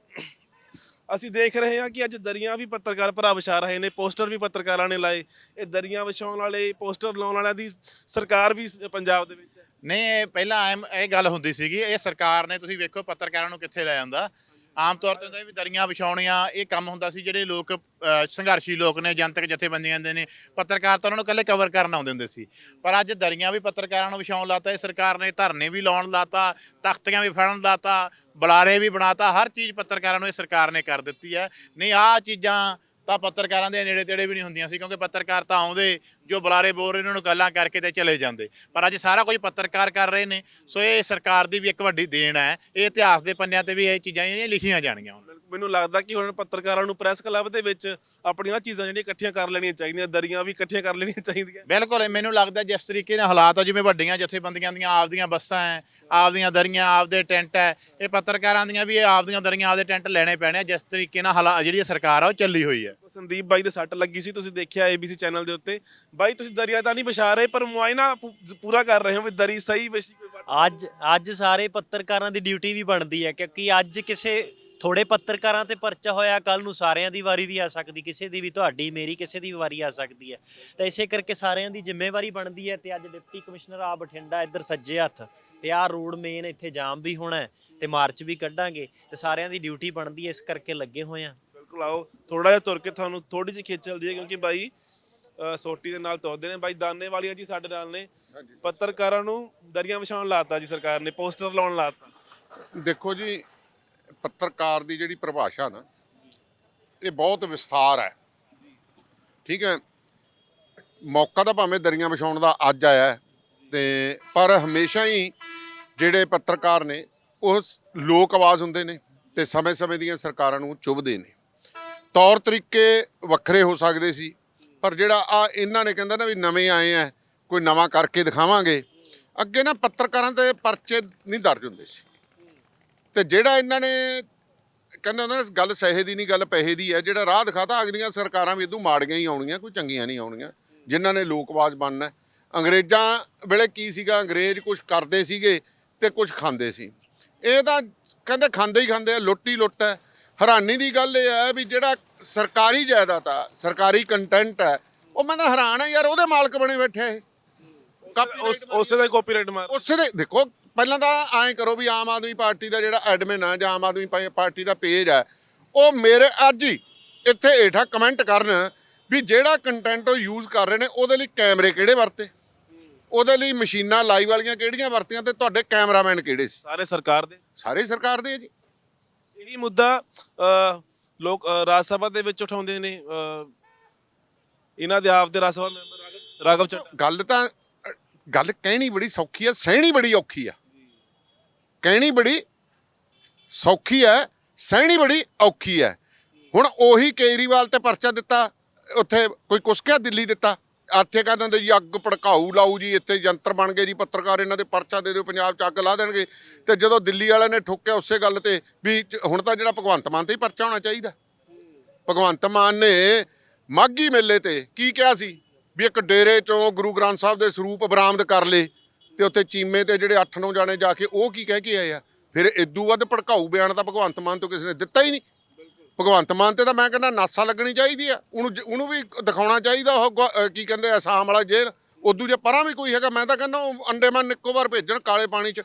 ਅਸੀਂ ਦੇਖ ਰਹੇ ਹਾਂ ਕਿ ਅੱਜ ਦਰੀਆਂ ਵੀ ਪੱਤਰਕਾਰ ਭਰਾ ਵਿਛਾ ਰਹੇ ਨੇ, ਪੋਸਟਰ ਵੀ ਪੱਤਰਕਾਰਾਂ ਨੇ ਲਾਏ। ਇਹ ਦਰੀਆਂ ਵਿਛਾਉਣ ਵਾਲੇ, ਪੋਸਟਰ ਲਾਉਣ ਵਾਲਿਆਂ ਦੀ ਸਰਕਾਰ ਵੀ ਪੰਜਾਬ ਦੇ ਵਿੱਚ ਹੈ। ਨਹੀਂ, ਇਹ ਪਹਿਲਾਂ ਐਮ ਇਹ ਗੱਲ ਹੁੰਦੀ ਸੀਗੀ, ਇਹ ਸਰਕਾਰ ਨੇ, ਤੁਸੀਂ ਵੇਖੋ ਪੱਤਰਕਾਰਾਂ ਨੂੰ ਕਿੱਥੇ ਲੈ ਜਾਂਦਾ। ਆਮ ਤੌਰ ਤੇ ਹੁੰਦਾ ਵੀ ਦਰੀਆਂ ਵਿਛਾਉਣੀਆਂ ਇਹ ਕੰਮ ਹੁੰਦਾ ਸੀ ਜਿਹੜੇ ਲੋਕ ਅਹ, ਸੰਘਰਸ਼ੀ ਲੋਕ ਨੇ ਜਨਤਕ ਜਥੇਬੰਦੀਆਂ ਦੇ ਨੇ ਪੱਤਰਕਾਰ ਤਾਂ ਉਹਨਾਂ ਨੂੰ ਇਕੱਲੇ ਕਵਰ ਕਰਨ ਆਉਂਦੇ ਹੁੰਦੇ ਸੀ। ਪਰ ਅੱਜ ਦਰੀਆਂ ਵੀ ਪੱਤਰਕਾਰਾਂ ਨੂੰ ਵਿਛਾਉਣ ਲਾਤਾ ਇਹ ਸਰਕਾਰ ਨੇ ਧਰਨੇ ਵੀ ਲਾਉਣ ਲਾਤਾ ਤਖਤੀਆਂ ਵੀ ਫੜਨ ਲਾਤਾ ਬੁਲਾਰੇ ਵੀ ਬਣਾਤਾ ਹਰ ਚੀਜ਼ ਪੱਤਰਕਾਰਾਂ ਨੂੰ ਇਹ ਸਰਕਾਰ ਨੇ ਕਰ ਦਿੱਤੀ ਹੈ। ਨਹੀਂ ਆਹ ਚੀਜ਼ਾਂ ਤਾਂ ਪੱਤਰਕਾਰਾਂ ਦੇ ਨੇੜੇ ਤੇੜੇ ਵੀ ਨਹੀਂ ਹੁੰਦੀਆਂ ਸੀ, ਕਿਉਂਕਿ ਪੱਤਰਕਾਰ ਤਾਂ ਆਉਂਦੇ, ਜੋ ਬੁਲਾਰੇ ਬੋਲ ਰਹੇ ਉਹਨਾਂ ਨੂੰ ਗੱਲਾਂ ਕਰਕੇ ਤੇ ਚਲੇ ਜਾਂਦੇ। ਪਰ ਅੱਜ ਸਾਰਾ ਕੁਝ ਪੱਤਰਕਾਰ ਕਰ ਰਹੇ ਨੇ, ਸੋ ਇਹ ਸਰਕਾਰ ਦੀ ਵੀ ਇੱਕ ਵੱਡੀ ਦੇਣ ਹੈ। ਇਹ ਇਤਿਹਾਸ ਦੇ ਪੰਨਿਆਂ ਤੇ ਵੀ ਇਹ ਚੀਜ਼ਾਂ ਜਿਹੜੀਆਂ ਲਿਖੀਆਂ ਜਾਣਗੀਆਂ ਮੈਨੂੰ ਲੱਗਦਾ ਕਿ ਹੁਣ ਪੱਤਰਕਾਰਾਂ ਨੂੰ ਪ੍ਰੈਸ ਕਲੱਬ ਦੇ ਵਿੱਚ ਆਪਣੀਆਂ ਚੀਜ਼ਾਂ ਜਿਹੜੀਆਂ ਇਕੱਠੀਆਂ ਕਰ ਲੈਣੀਆਂ ਚਾਹੀਦੀਆਂ ਦਰੀਆਂ ਵੀ ਇਕੱਠੀਆਂ ਕਰ ਲੈਣੀਆਂ ਚਾਹੀਦੀਆਂ। ਬਿਲਕੁਲ ਮੈਨੂੰ ਲੱਗਦਾ ਜਿਸ ਤਰੀਕੇ ਨਾਲ ਹਾਲਾਤ ਆ ਜਿਵੇਂ ਵੱਡੀਆਂ ਜਥੇਬੰਦੀਆਂ ਦੀਆਂ ਆਪਦੀਆਂ ਬੱਸਾਂ ਐ ਆਪਦੀਆਂ ਦਰੀਆਂ ਆਪਦੇ ਟੈਂਟ ਐ ਇਹ ਪੱਤਰਕਾਰਾਂ ਦੀਆਂ ਵੀ ਇਹ ਆਪਦੀਆਂ ਦਰੀਆਂ ਆਪਦੇ ਟੈਂਟ ਲੈਣੇ ਪੈਣੇ ਆ ਜਿਸ ਤਰੀਕੇ ਨਾਲ ਹਾਲਾ ਜਿਹੜੀ ਸਰਕਾਰ ਆ ਉਹ ਚੱਲੀ ਹੋਈ ਹੈ ਸੰਦੀਪ ਬਾਈ ਦੇ ਸੱਟ ਲੱਗੀ ਸੀ ਤੁਸੀਂ ਦੇਖਿਆ ABC ਚੈਨਲ ਦੇ ਉੱਤੇ। ਬਾਈ ਤੁਸੀਂ ਦਰਿਆ ਤਾਂ ਨਹੀਂ ਵਿਛਾ ਰਹੇ ਪਰ ਮੁਆਇਨਾ ਪੂਰਾ ਕਰ ਰਹੇ ਹੋ ਵੀ ਦਰੀ ਸਹੀ ਵਿਛੀ ਕੋਈ ਅੱਜ ਅੱਜ ਸਾਰੇ ਪੱਤਰਕਾਰਾਂ ਦੀ ਡਿਊਟੀ ਵੀ ਬਣਦੀ ਹੈ ਕਿਉਂਕਿ ਅੱਜ ਕਿਸੇ ਥੋੜੇ ਪੱਤਰਕਾਰਾਂ ਤੇ ਪਰਚਾ ਹੋਇਆ ਕੱਲ ਨੂੰ ਸਾਰਿਆਂ ਦੀ ਵਾਰੀ ਵੀ ਆ ਸਕਦੀ ਕਿਸੇ ਦੀ ਵੀ ਤੁਹਾਡੀ ਮੇਰੀ ਕਿਸੇ ਦੀ ਵੀ ਵਾਰੀ ਆ ਸਕਦੀ ਹੈ। ਤਾਂ ਇਸੇ ਕਰਕੇ ਸਾਰਿਆਂ ਦੀ ਜ਼ਿੰਮੇਵਾਰੀ ਬਣਦੀ ਹੈ ਤੇ ਅੱਜ ਡਿਪਟੀ ਕਮਿਸ਼ਨਰ ਆ ਬਠਿੰਡਾ ਇੱਧਰ ਸੱਜੇ ਹੱਥ ਤੇ ਆਹ ਰੋਡ ਮੇਨ ਇੱਥੇ ਜਾਮ ਵੀ ਹੋਣਾ ਤੇ ਮਾਰਚ ਵੀ ਕੱਢਾਂਗੇ ਤੇ ਸਾਰਿਆਂ ਦੀ ਡਿਊਟੀ ਬਣਦੀ ਹੈ ਇਸ ਕਰਕੇ ਲੱਗੇ ਹੋਏ ਆ ਬਿਲਕੁਲ ਆਓ ਥੋੜਾ ਜਿਹਾ ਤੁਰ ਕੇ ਤੁਹਾਨੂੰ ਥੋੜੀ ਜਿਹੀ ਖੇਚ ਚੱਲਦੀ ਹੈ ਕਿਉਂਕਿ ਬਾਈ ਸੋਟੀ ਦੇ ਨਾਲ ਤੁਰਦੇ ਨੇ ਬਾਈ ਦਾਨੇ ਵਾਲੀਆ ਜੀ ਸਾਡੇ ਨਾਲ ਨੇ। ਪੱਤਰਕਾਰਾਂ ਨੂੰ ਦਰੀਆਂ ਵਿਛਾਉਣ ਲਾਤਾ ਜੀ ਸਰਕਾਰ ਨੇ ਪੋਸਟਰ ਲਾਉਣ ਲਾਤਾ। ਦੇਖੋ ਜੀ ਪੱਤਰਕਾਰ ਦੀ ਜਿਹੜੀ ਪਰਿਭਾਸ਼ਾ ਨਾ ਇਹ ਬਹੁਤ ਵਿਸਥਾਰ ਹੈ। ਠੀਕ ਹੈ? ਮੌਕਾ ਤਾਂ ਭਾਵੇਂ ਦਰੀਆਂ ਵਿਛਾਉਣ ਦਾ ਅੱਜ ਆਇਆ ਹੈ, ਤੇ ਪਰ ਹਮੇਸ਼ਾ ਹੀ ਜਿਹੜੇ ਪੱਤਰਕਾਰ ਨੇ ਉਹ ਲੋਕ ਆਵਾਜ਼ ਹੁੰਦੇ ਨੇ ਤੇ ਸਮੇਂ-ਸਮੇਂ ਦੀਆਂ ਸਰਕਾਰਾਂ ਨੂੰ ਚੁਭਦੇ ਨੇ। ਤੌਰ ਤਰੀਕੇ ਵੱਖਰੇ ਹੋ ਸਕਦੇ ਸੀ ਪਰ ਜਿਹੜਾ ਆ ਇਹਨਾਂ ਨੇ ਕਹਿੰਦਾ ਨਾ ਵੀ ਨਵੇਂ ਆਏ ਆ ਕੋਈ ਨਵਾਂ ਕਰਕੇ ਦਿਖਾਵਾਂਗੇ ਅੱਗੇ ਨਾ ਪੱਤਰਕਾਰਾਂ ਦੇ ਪਰਚੇ ਨਹੀਂ ਦਰਜ ਹੁੰਦੇ ਸੀ। ਤੇ ਜਿਹੜਾ ਇਹਨਾਂ ਨੇ ਕਹਿੰਦੇ ਉਹਨਾਂ ਨੇ ਗੱਲ ਸਹੇ ਦੀ ਨਹੀਂ ਗੱਲ ਪੈਸੇ ਦੀ ਹੈ ਜਿਹੜਾ ਰਾਹ ਦਿਖਾਤਾ ਅਗਲੀਆਂ ਸਰਕਾਰਾਂ ਵੀ ਇਦੋਂ ਮਾੜੀਆਂ ਹੀ ਆਉਣੀਆਂ ਕੋਈ ਚੰਗੀਆਂ ਨਹੀਂ ਆਉਣੀਆਂ ਜਿਨ੍ਹਾਂ ਨੇ ਲੋਕਵਾਜ ਬਣਨਾ। ਅੰਗਰੇਜ਼ਾਂ ਵੇਲੇ ਕੀ ਸੀਗਾ? ਅੰਗਰੇਜ਼ ਕੁਝ ਕਰਦੇ ਸੀਗੇ ਤੇ ਕੁਝ ਖਾਂਦੇ ਸੀ। ਇਹ ਤਾਂ ਕਹਿੰਦੇ ਖਾਂਦੇ ਹੀ ਖਾਂਦੇ ਆ ਲੁੱਟ ਹੀ ਲੁੱਟ ਹੈ। ਹੈਰਾਨੀ ਦੀ ਗੱਲ ਇਹ ਹੈ ਵੀ ਜਿਹੜਾ ਸਰਕਾਰੀ ਜਾਇਦਾਦ ਆ ਸਰਕਾਰੀ ਕੰਟੈਂਟ ਹੈ ਉਹ ਮੈਂ ਤਾਂ ਹੈਰਾਨ ਆ ਯਾਰ ਉਹਦੇ ਮਾਲਕ ਬਣੇ ਬੈਠੇ ਇਹ। ਉਸ ਉਸੇ ਦਾ ਕਾਪੀਰਾਈਟ ਮਾਰ ਉਸੇ ਦੇ ਦੇਖੋ ਪਹਿਲਾਂ ਤਾਂ ਐਂ ਕਰੋ ਵੀ ਆਮ ਆਦਮੀ ਪਾਰਟੀ ਦਾ ਜਿਹੜਾ ਐਡਮਿਨ ਆ ਜਾਂ ਆਮ ਆਦਮੀ ਪਾਰਟੀ ਦਾ ਪੇਜ ਹੈ ਉਹ ਮੇਰੇ ਅੱਜ ਹੀ ਇੱਥੇ ਹੇਠਾਂ ਕਮੈਂਟ ਕਰਨ ਵੀ ਜਿਹੜਾ ਕੰਟੈਂਟ ਉਹ ਯੂਜ਼ ਕਰ ਰਹੇ ਨੇ ਉਹਦੇ ਲਈ ਕੈਮਰੇ ਕਿਹੜੇ ਵਰਤੇ? ਉਹਦੇ ਲਈ ਮਸ਼ੀਨਾਂ ਲਾਈਵ ਵਾਲੀਆਂ ਕਿਹੜੀਆਂ ਵਰਤੀਆਂ ਤੇ ਤੁਹਾਡੇ ਕੈਮਰਾਮੈਨ ਕਿਹੜੇ ਸੀ? ਸਾਰੇ ਸਰਕਾਰ ਦੇ। ਸਾਰੇ ਸਰਕਾਰ ਦੇ ਆ ਜੀ। ਇਹੀ ਮੁੱਦਾ ਲੋਕ ਰਾਜ ਸਭਾ ਦੇ ਵਿੱਚ ਉਠਾਉਂਦੇ ਨੇ ਇਹਨਾਂ ਦੇ ਆਪ ਦੇ ਰਾਜ ਸਭਾ ਮੈਂਬਰ ਰਾਘਵ ਚੱਡਾ ਗੱਲ ਤਾਂ ਗੱਲ ਕਹਿਣੀ ਬੜੀ ਸੌਖੀ ਆ ਸਹਿਣੀ ਬੜੀ ਔਖੀ ਆ। ਕਹਿਣੀ ਬੜੀ ਸੌਖੀ ਹੈ, ਸਹਿਣੀ ਬੜੀ ਔਖੀ ਹੈ। ਹੁਣ ਉਹੀ ਕੇਜਰੀਵਾਲ ਤੇ ਪਰਚਾ ਦਿੱਤਾ, ਉੱਥੇ ਕੋਈ ਕੁਸਕਿਆ ਦਿੱਲੀ ਦਿੱਤਾ? ਇੱਥੇ ਕਹਿੰਦੇ ਹੁੰਦੇ ਜੀ, ਅੱਗ ਭੜਕਾਊ, ਲਾਊ ਜੀ, ਇੱਥੇ ਯੰਤਰ ਬਣ ਗਏ ਜੀ, ਪੱਤਰਕਾਰ ਇਹਨਾਂ ਦੇ ਪਰਚਾ ਦੇ ਦਿਓ, ਪੰਜਾਬ ਚ ਅੱਗ ਲਾ ਦੇਣਗੇ। ਤੇ ਜਦੋਂ ਦਿੱਲੀ ਵਾਲਿਆਂ ਨੇ ਠੋਕਿਆ ਉਸੇ ਗੱਲ ਤੇ ਵੀ ਹੁਣ ਤਾਂ ਜਿਹੜਾ ਭਗਵੰਤ ਮਾਨ ਤੇ ਹੀ ਪਰਚਾ ਹੋਣਾ ਚਾਹੀਦਾ। ਭਗਵੰਤ ਮਾਨ ਨੇ ਮਾਗੀ ਮੇਲੇ ਤੇ ਕੀ ਕਿਹਾ ਸੀ? ਵੀ ਇੱਕ ਡੇਰੇ ਚੋਂ ਗੁਰੂ ਗ੍ਰੰਥ ਸਾਹਿਬ ਦੇ ਸਰੂਪ ਬਰਾਮਦ ਕਰ ਲਏ। ਤੇ ਉੱਥੇ ਚੀਮੇ ਤੇ ਜਿਹੜੇ 8-9 ਜਾਣੇ ਜਾ ਕੇ ਉਹ ਕੀ ਕਹਿ ਕੇ ਆਏ ਆ? ਫਿਰ ਇਦੋਂ ਵੱਧ ਭੜਕਾਊ ਬਿਆਨ ਤਾਂ ਭਗਵੰਤ ਮਾਨ ਤੋਂ ਕਿਸੇ ਨੇ ਦਿੱਤਾ ਹੀ ਨਹੀਂ। ਭਗਵੰਤ ਮਾਨ ਤੇ ਤਾਂ ਮੈਂ ਕਹਿੰਦਾ ਨਾਸਾ ਲੱਗਣੀ ਚਾਹੀਦੀ ਆ। ਉਹਨੂੰ ਉਹਨੂੰ ਵੀ ਦਿਖਾਉਣਾ ਚਾਹੀਦਾ ਉਹ ਕੀ ਕਹਿੰਦੇ ਆ, ਅਸਾਮ ਵਾਲਾ ਜੇਲ੍ਹ। ਉਦੋਂ ਜੇ ਪਰਾਂ ਵੀ ਕੋਈ ਹੈਗਾ ਮੈਂ ਤਾਂ ਕਹਿੰਦਾ ਉਹ ਅੰਡੇਮਾਨ ਨਿਕੋਬਾਰ ਭੇਜਣ ਕਾਲੇ ਪਾਣੀ 'ਚ।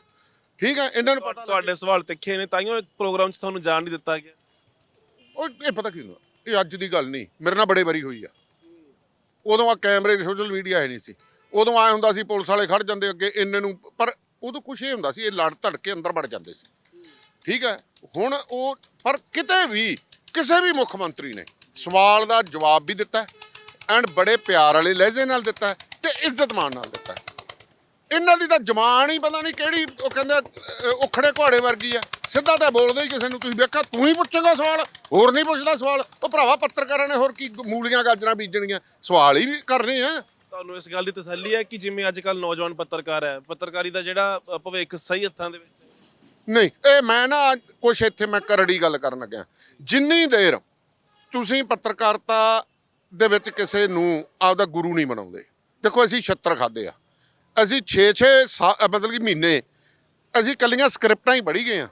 ਠੀਕ ਹੈ ਇਹਨਾਂ ਨੂੰ ਪਤਾ ਤੁਹਾਡੇ ਸਵਾਲ ਤਿੱਖੇ ਨੇ ਤਾਈਓ ਪ੍ਰੋਗਰਾਮ 'ਚ ਤੁਹਾਨੂੰ ਜਾਣ ਨਹੀਂ ਦਿੱਤਾ ਗਿਆ। ਉਹ ਇਹ ਪਤਾ ਕੀ ਹੁੰਦਾ? ਇਹ ਅੱਜ ਦੀ ਗੱਲ ਨਹੀਂ ਮੇਰੇ ਨਾਲ ਬੜੇ ਵਾਰੀ ਹੋਈ ਆ। ਉਦੋਂ ਆ ਕੈਮਰੇ ਸੋਸ਼ਲ ਮੀਡੀਆ ਹੈ ਨਹੀਂ ਸੀ। ਉਦੋਂ ਆਏ ਹੁੰਦਾ ਸੀ ਪੁਲਿਸ ਵਾਲੇ ਖੜ ਜਾਂਦੇ ਅੱਗੇ ਇੰਨੇ ਨੂੰ ਪਰ ਉਦੋਂ ਕੁਛ ਇਹ ਹੁੰਦਾ ਸੀ ਇਹ ਲੜ ਧੜ ਕੇ ਅੰਦਰ ਵੜ ਜਾਂਦੇ ਸੀ। ਠੀਕ ਹੈ? ਹੁਣ ਉਹ ਪਰ ਕਿਤੇ ਵੀ ਕਿਸੇ ਵੀ ਮੁੱਖ ਮੰਤਰੀ ਨੇ ਸਵਾਲ ਦਾ ਜਵਾਬ ਵੀ ਦਿੱਤਾ ਐਂਡ ਬੜੇ ਪਿਆਰ ਵਾਲੇ ਲਹਿਜੇ ਨਾਲ ਦਿੱਤਾ ਹੈ ਤੇ ਇੱਜ਼ਤ ਮਾਨ ਨਾਲ ਦਿੱਤਾ ਇਹਨਾਂ ਦੀ ਤਾਂ ਜਮਾਨ ਹੀ ਪਤਾ ਨਹੀਂ ਕਿਹੜੀ ਉਹ ਕਹਿੰਦੇ ਅਹ, ਉਖੜੇ ਘੋੜੇ ਵਰਗੀ ਆ ਸਿੱਧਾ ਤਾਂ ਬੋਲਦੇ ਹੀ ਕਿਸੇ ਨੂੰ ਤੁਸੀਂ ਵੇਖਿਆ ਤੂੰ ਹੀ ਪੁੱਛੇਗਾ ਸਵਾਲ ਹੋਰ ਨਹੀਂ ਪੁੱਛਦਾ ਸਵਾਲ। ਉਹ ਭਰਾਵਾ ਪੱਤਰਕਾਰਾਂ ਨੇ ਹੋਰ ਕੀ ਮੂਲੀਆਂ ਗਾਜਰਾਂ ਬੀਜਣੀਆਂ। ਸਵਾਲ ਹੀ ਵੀ ਕਰਨੇ ਆ। ਤੁਹਾਨੂੰ ਇਸ ਗੱਲ ਦੀ ਤਸੱਲੀ ਹੈ ਕਿ ਜਿਵੇਂ ਅੱਜ ਕੱਲ ਨੌਜਵਾਨ ਪੱਤਰਕਾਰ ਹੈ? ਪੱਤਰਕਾਰੀ ਦਾ ਜਿਹੜਾ ਅ, ਭਵਿੱਖ ਸਹੀ ਹੱਥਾਂ ਦੇ ਵਿੱਚ ਹੈ। ਨਹੀਂ ਇਹ ਮੈਂ ਨਾ ਕੁਛ ਇੱਥੇ ਮੈਂ ਕਰੜੀ ਗੱਲ ਕਰਨ ਲੱਗਿਆ। ਜਿੰਨੀ ਦੇਰ ਤੁਸੀਂ ਪੱਤਰਕਾਰਤਾ ਦੇ ਵਿੱਚ ਕਿਸੇ ਨੂੰ ਆਪਦਾ ਗੁਰੂ ਨਹੀਂ ਬਣਾਉਂਦੇ ਦੇਖੋ ਅਸੀਂ 76 ਖਾਦੇ ਆ। ਅਸੀਂ 6-6 ਮਤਲਬ ਕਿ ਮਹੀਨੇ ਅਸੀਂ ਕੱਲੀਆਂ ਸਕ੍ਰਿਪਟਾਂ ਹੀ ਪੜ੍ਹੀ ਗਏ ਆ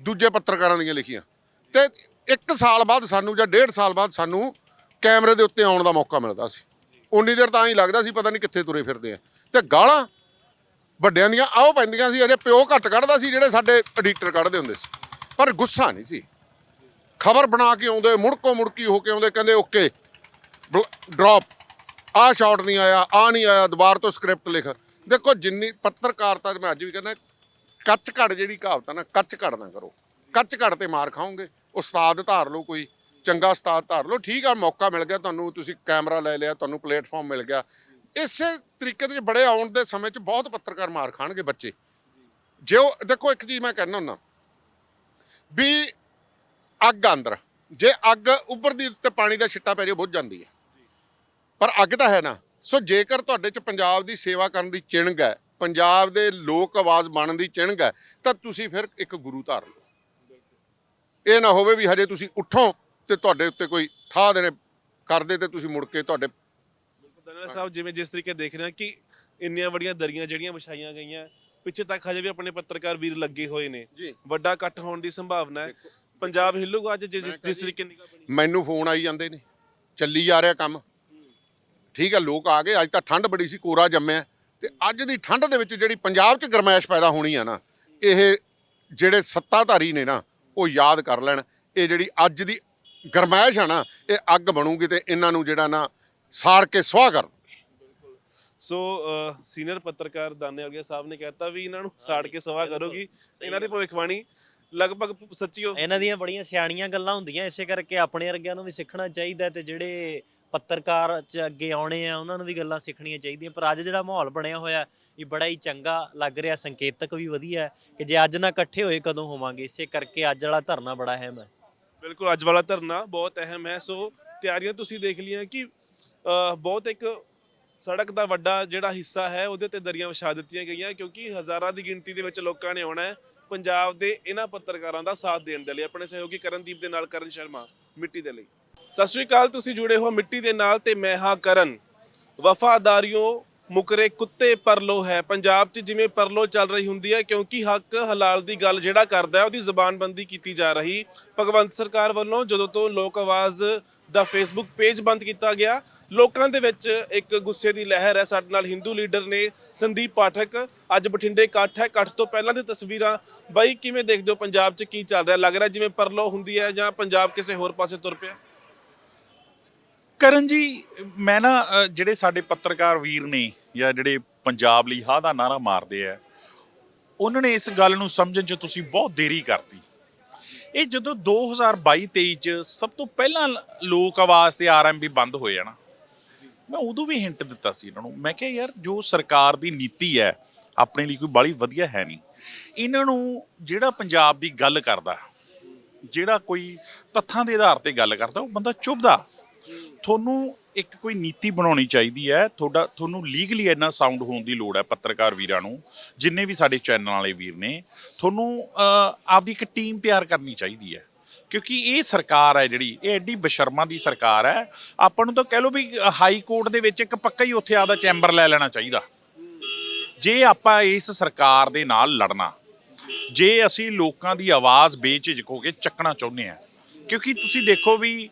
ਦੂਜੇ ਪੱਤਰਕਾਰਾਂ ਦੀਆਂ ਲਿਖੀਆਂ। ਤੇ ਇੱਕ ਸਾਲ ਬਾਅਦ ਸਾਨੂੰ ਜਾਂ ਡੇਢ ਸਾਲ ਬਾਅਦ ਸਾਨੂੰ ਕੈਮਰੇ ਦੇ ਉੱਤੇ ਆਉਣ ਦਾ ਮੌਕਾ ਮਿਲਦਾ ਸੀ। ਉਨੀ ਦੇਰ ਤਾਂ ਹੀ ਲੱਗਦਾ ਸੀ, ਪਤਾ ਨਹੀਂ ਕਿੱਥੇ ਤੁਰੇ ਫਿਰਦੇ ਆ। ਤੇ ਗਾਲਾਂ ਵੱਡਿਆਂ ਦੀਆਂ ਆਓ ਪੈਂਦੀਆਂ ਸੀ, ਅਜੇ ਪਿਓ ਘੱਟ ਕੱਢਦਾ ਸੀ, ਜਿਹੜੇ ਸਾਡੇ ਐਡੀਟਰ ਕੱਢਦੇ ਹੁੰਦੇ ਸੀ। ਪਰ ਗੁੱਸਾ ਨਹੀਂ ਸੀ। ਖਬਰ ਬਣਾ ਕੇ ਆਉਂਦੇ, ਮੁੜਕੋ ਮੁੜਕੀ ਹੋ ਕੇ ਆਉਂਦੇ, ਕਹਿੰਦੇ, ਓਕੇ ਡ੍ਰੌਪ ਆਹ ਸ਼ਾਟ ਨਹੀਂ ਆਇਆ ਆ ਨਹੀਂ ਆਇਆ, ਦੁਬਾਰ ਤੋਂ ਸਕ੍ਰਿਪਟ ਲਿਖ। ਦੇਖੋ, ਜਿੰਨੀ ਪੱਤਰਕਾਰਤਾ 'ਚ ਮੈਂ ਅੱਜ ਵੀ ਕਹਿੰਦਾ, ਕੱਚ ਘੜ ਜਿਹੜੀ ਕਹਾਵਤ ਆ ਨਾ, ਕੱਚ ਘੜ ਨਾ ਕਰੋ। ਕੱਚ ਘੜ ਤੇ ਮਾਰ ਖਾਓਗੇ, ਉਸਤਾਦ ਧਾਰ ਲਓ ਕੋਈ ਚੰਗਾ ਉਸਤਾਦ ਧਾਰ ਲਓ, ਠੀਕ ਆ, ਮੌਕਾ ਮਿਲ ਗਿਆ ਤੁਹਾਨੂੰ, ਤੁਸੀਂ ਕੈਮਰਾ ਲੈ ਲਿਆ, ਤੁਹਾਨੂੰ ਪਲੇਟਫਾਰਮ ਮਿਲ ਗਿਆ। ਇਸੇ ਤਰੀਕੇ ਦੇ ਬੜੇ ਆਉਣ ਦੇ ਸਮੇਂ 'ਚ ਬਹੁਤ ਪੱਤਰਕਾਰ ਮਾਰ ਖਾਣਗੇ ਬੱਚੇ। ਜੇ ਉਹ, ਦੇਖੋ ਇੱਕ ਚੀਜ਼ ਮੈਂ ਕਹਿਣਾ ਹੁੰਦਾ, ਵੀ ਅੱਗ ਅੰਦਰ, ਜੇ ਅੱਗ ਉੱਪਰਦੀ ਉੱਤੇ ਪਾਣੀ ਦਾ ਛਿੱਟਾ ਪੈ ਜੇ ਬੁੱਝ ਜਾਂਦੀ ਹੈ। ਪਰ ਅੱਗ ਤਾਂ ਹੈ ਨਾ। ਸੋ ਜੇਕਰ ਤੁਹਾਡੇ 'ਚ ਪੰਜਾਬ ਦੀ ਸੇਵਾ ਕਰਨ ਦੀ ਚਿਣਗ ਹੈ, ਪੰਜਾਬ ਦੇ ਲੋਕ ਆਵਾਜ਼ ਬਣਨ ਦੀ ਚਿਣਗ ਹੈ, ਤਾਂ ਤੁਸੀਂ ਫਿਰ ਇੱਕ ਗੁਰੂ ਧਾਰ ਲਓ। ਇਹ ਨਾ ਹੋਵੇ ਵੀ ਹਜੇ ਤੁਸੀਂ ਉੱਠੋ ਤੇ ਤੁਹਾਡੇ ਉੱਤੇ ਕੋਈ ਠਾਹ ਦੇਣੇ ਕਰਦੇ ਤੇ ਤੁਸੀਂ ਮੁੜ ਕੇ ਤੁਹਾਡੇ ਦਨਿਆਲ ਸਾਹਿਬ ਜਿਵੇਂ ਜਿਸ ਤਰੀਕੇ ਦੇਖ ਰਹੇ ਹਾਂ ਕਿ ਇੰਨੀਆਂ ਵੱਡੀਆਂ ਦਰੀਆਂ ਜਿਹੜੀਆਂ ਵਿਛਾਈਆਂ ਗਈਆਂ ਪਿੱਛੇ ਤੱਕ ਹਜੇ ਵੀ ਆਪਣੇ ਪੱਤਰਕਾਰ ਵੀਰ ਲੱਗੇ ਹੋਏ ਨੇ। ਜੀ। ਵੱਡਾ ਇਕੱਠ ਹੋਣ ਦੀ ਸੰਭਾਵਨਾ ਹੈ। ਪੰਜਾਬ ਹਿੱਲੂਗਾ ਅੱਜ ਜਿਸ ਜਿਸ ਤਰੀਕੇ ਨਿਗਾਹ ਬਣੀ ਮੈਨੂੰ ਫੋਨ ਆਈ ਜਾਂਦੇ ਨੇ। ਚੱਲੀ ਜਾ ਰਿਹਾ ਕੰਮ। ਠੀਕ ਹੈ ਲੋਕ ਆ ਗਏ। ਅੱਜ ਤਾਂ ਠੰਡ ਬੜੀ ਸੀ ਕੋਰਾ ਜੰਮਿਆ। ਤੇ ਅੱਜ ਦੀ ਠੰਡ ਦੇ ਵਿੱਚ ਜਿਹੜੀ ਪੰਜਾਬ 'ਚ ਗਰਮੈਸ਼ ਪੈਦਾ ਹੋਣੀ ਆ ਨਾ ਇਹ ਜਿਹੜੇ ਸੱਤਾਧਾਰੀ ਨੇ ਨਾ ਉਹ ਯਾਦ ਕਰ ਲੈਣ। ਇਹ ਜਿਹੜੀ ਅੱਜ ਦੀ ਗਰਮੈਸ਼ ਆ ਨਾ ਇਹ ਅੱਗ ਬਣੂਗੀ ਤੇ ਇਹਨਾਂ ਨੂੰ ਜਿਹੜਾ ਨਾ ਸਾੜ ਕੇ ਸੁਆਹ ਕਰ ਸੋ ਸੀਨੀਅਰ ਪੱਤਰਕਾਰ ਦਾਨੇ ਵਾਲੀਆ ਸਾਹਿਬ ਨੇ ਕਹਿਤਾ ਵੀ ਇਹਨਾਂ ਨੂੰ ਸਾੜ ਕੇ ਸਵਾ ਕਰੋਗੀ। ਇਹਨਾਂ ਦੀ ਭਵਿੱਖਬਾਣੀ ਲਗਭਗ ਸੱਚੀ ਹੋ ਇਹਨਾਂ ਦੀਆਂ ਬੜੀਆਂ ਸਿਆਣੀਆਂ ਗੱਲਾਂ ਹੁੰਦੀਆਂ ਇਸੇ ਕਰਕੇ ਆਪਣੇ ਵਰਗਿਆਂ ਨੂੰ ਵੀ ਸਿੱਖਣਾ ਚਾਹੀਦਾ ਤੇ ਜਿਹੜੇ ਪੱਤਰਕਾਰ ਚ ਅੱਗੇ ਆਉਣੇ ਆ ਉਹਨਾਂ ਨੂੰ ਵੀ ਗੱਲਾਂ ਸਿੱਖਣੀਆਂ ਚਾਹੀਦੀਆਂ। ਪਰ ਅੱਜ ਜਿਹੜਾ ਮਾਹੌਲ ਬਣਿਆ ਹੋਇਆ ਇਹ ਬੜਾ ਹੀ ਚੰਗਾ ਲੱਗ ਰਿਹਾ ਸੰਕੇਤਕ ਵੀ ਵਧੀਆ ਹੈ ਕਿ ਜੇ ਅੱਜ ਨਾ ਇਕੱਠੇ ਹੋਏ ਕਦੋਂ ਹੋਵਾਂਗੇ ਇਸੇ ਕਰਕੇ ਅੱਜ ਵਾਲਾ ਧਰਨਾ ਬੜਾ ਅਹਿਮ ਹੈ। ਬਿਲਕੁਲ, ਅੱਜ ਵਾਲਾ ਧਰਨਾ ਬਹੁਤ ਅਹਿਮ ਹੈ। ਸੋ ਤਿਆਰੀਆਂ ਤੁਸੀਂ ਦੇਖ ਲਈਆਂ ਕਿ ਬਹੁਤ ਇੱਕ ਸੜਕ ਦਾ ਵੱਡਾ ਜਿਹੜਾ ਹਿੱਸਾ ਹੈ, ਉਹਦੇ ਤੇ ਦਰੀਆਂ ਵਿਛਾ ਦਿੱਤੀਆਂ ਗਈਆਂ ਕਿਉਂਕਿ ਹਜ਼ਾਰਾਂ ਦੀ ਗਿਣਤੀ ਦੇ ਵਿੱਚ ਲੋਕਾਂ ਨੇ ਆਉਣਾ ਹੈ ਪੰਜਾਬ ਦੇ ਇਹਨਾਂ ਪੱਤਰਕਾਰਾਂ ਦਾ ਸਾਥ ਦੇਣ ਦੇ ਲਈ, ਆਪਣੇ ਸਹਿਯੋਗੀ ਕਰਨਦੀਪ ਦੇ ਨਾਲ ਕਰਨ ਸ਼ਰਮਾ ਮਿੱਟੀ ਦੇ ਲਈ। ਸਤਿ ਸ਼੍ਰੀ ਅਕਾਲ, ਤੁਸੀਂ ਜੁੜੇ ਹੋ ਮਿੱਟੀ ਦੇ ਨਾਲ ਤੇ ਮੈਂ ਹਾਂ ਕਰਨ। ਵਫਾਦਾਰੀਓ ਮੁਕਰੇ ਕੁੱਤੇ ਪਰਲੋ ਹੈ। ਪੰਜਾਬ 'ਚ ਜਿਵੇਂ ਪਰਲੋ ਚੱਲ ਰਹੀ ਹੁੰਦੀ ਹੈ, ਕਿਉਂਕਿ ਹੱਕ ਹਲਾਲ ਦੀ ਗੱਲ ਜਿਹੜਾ ਕਰਦਾ ਹੈ, ਉਹਦੀ ਜ਼ਬਾਨਬੰਦੀ ਕੀਤੀ ਜਾ ਰਹੀ। ਭਗਵੰਤ ਸਰਕਾਰ ਵੱਲੋਂ ਜਦੋਂ ਤੋਂ ਲੋਕ ਆਵਾਜ਼ ਦਾ ਫੇਸਬੁੱਕ ਪੇਜ ਬੰਦ ਕੀਤਾ ਗਿਆ, ਲੋਕਾਂ ਦੇ ਵਿੱਚ ਇੱਕ ਗੁੱਸੇ ਦੀ ਲਹਿਰ ਹੈ। ਸਾਡੇ ਨਾਲ ਹਿੰਦੂ ਲੀਡਰ ਨੇ ਸੰਦੀਪ ਪਾਠਕ, ਅੱਜ ਬਠਿੰਡੇ ਇਕੱਠ ਹੈ। ਇਕੱਠ ਤੋਂ ਪਹਿਲਾਂ ਦੀ ਤਸਵੀਰਾਂ ਬਾਈ, ਕਿਵੇਂ ਦੇਖਦੇ ਹੋ? ਪੰਜਾਬ 'ਚ ਕੀ ਚੱਲ ਰਿਹਾ? ਲੱਗ ਰਿਹਾ ਜਿਵੇਂ ਪਰਲੋ ਹੁੰਦੀ ਹੈ ਜਾਂ ਪੰਜਾਬ ਕਿਸੇ ਹੋਰ ਪਾਸੇ ਤੁਰ ਪਿਆ? ਕਰਨ ਜੀ ਮੈਂ ਨਾ ਅ, ਜਿਹੜੇ ਸਾਡੇ ਪੱਤਰਕਾਰ ਵੀਰ ਨੇ ਜਾਂ ਜਿਹੜੇ ਪੰਜਾਬ ਲਈ ਹਾਂ ਦਾ ਨਾਰਾ ਮਾਰਦੇ ਆ ਉਹਨਾਂ ਨੇ ਇਸ ਗੱਲ ਨੂੰ ਸਮਝਣ 'ਚ ਤੁਸੀਂ ਬਹੁਤ ਦੇਰੀ ਕਰਤੀ। ਇਹ ਜਦੋਂ 2022-23 ਚ ਸਭ ਤੋਂ ਪਹਿਲਾਂ ਲ- ਲੋਕ ਆਵਾਜ਼ ਤੇ ਆਰਐਮਬੀ ਬੰਦ ਹੋਏ ਆ ਨਾ ਮੈਂ ਉਦੋਂ ਵੀ ਹਿੰਟ ਦਿੱਤਾ ਸੀ ਇਹਨਾਂ ਨੂੰ। ਮੈਂ ਕਿਹਾ ਯਾਰ ਜੋ ਸਰਕਾਰ ਦੀ ਨੀਤੀ ਹੈ ਆਪਣੇ ਲਈ ਕੋਈ ਬਾਲੀ ਵਧੀਆ ਹੈ ਨਹੀਂ। ਇਹਨਾਂ ਨੂੰ ਜਿਹੜਾ ਪੰਜਾਬ ਦੀ ਗੱਲ ਕਰਦਾ ਜਿਹੜਾ ਕੋਈ ਤੱਥਾਂ ਦੇ ਆਧਾਰ ਤੇ ਗੱਲ ਕਰਦਾ ਉਹ ਬੰਦਾ ਚੁੱਭਦਾ। ਤੁਹਾਨੂੰ ਇੱਕ ਕੋਈ ਨੀਤੀ ਬਣਾਉਣੀ ਚਾਹੀਦੀ ਹੈ, ਤੁਹਾਡਾ, ਤੁਹਾਨੂੰ ਲੀਗਲੀ ਇੰਨਾ ਸਾਊਂਡ ਹੋਣ ਦੀ ਲੋੜ ਹੈ ਪੱਤਰਕਾਰ ਵੀਰਾਂ ਨੂੰ, ਜਿੰਨੇ ਵੀ ਸਾਡੇ ਚੈਨਲ ਵਾਲੇ ਵੀਰ ਨੇ, ਤੁਹਾਨੂੰ ਆਪਦੀ ਇੱਕ ਟੀਮ ਤਿਆਰ ਕਰਨੀ ਚਾਹੀਦੀ ਹੈ। ਕਿਉਂਕਿ ਇਹ ਸਰਕਾਰ ਹੈ ਜਿਹੜੀ, ਇਹ ਐਡੀ ਬਸ਼ਰਮਾ ਦੀ ਸਰਕਾਰ ਹੈ, ਆਪਾਂ ਨੂੰ ਤਾਂ ਕਹਿ ਲਓ ਵੀ ਹਾਈ ਕੋਰਟ ਦੇ ਵਿੱਚ ਇੱਕ ਪੱਕਾ ਹੀ ਉੱਥੇ ਆਪਦਾ ਚੈਂਬਰ ਲੈ ਲੈਣਾ ਚਾਹੀਦਾ। ਜੇ ਆਪਾਂ ਇਸ ਸਰਕਾਰ ਦੇ ਨਾਲ ਲੜਨਾ, ਜੇ ਅਸੀਂ ਲੋਕਾਂ ਦੀ ਆਵਾਜ਼ ਬੇਝਿਜਕ ਹੋ ਕੇ ਚੱਕਣਾ ਚਾਹੁੰਦੇ ਆ ਕਿਉਂਕਿ ਤੁਸੀਂ ਦੇਖੋ ਵੀ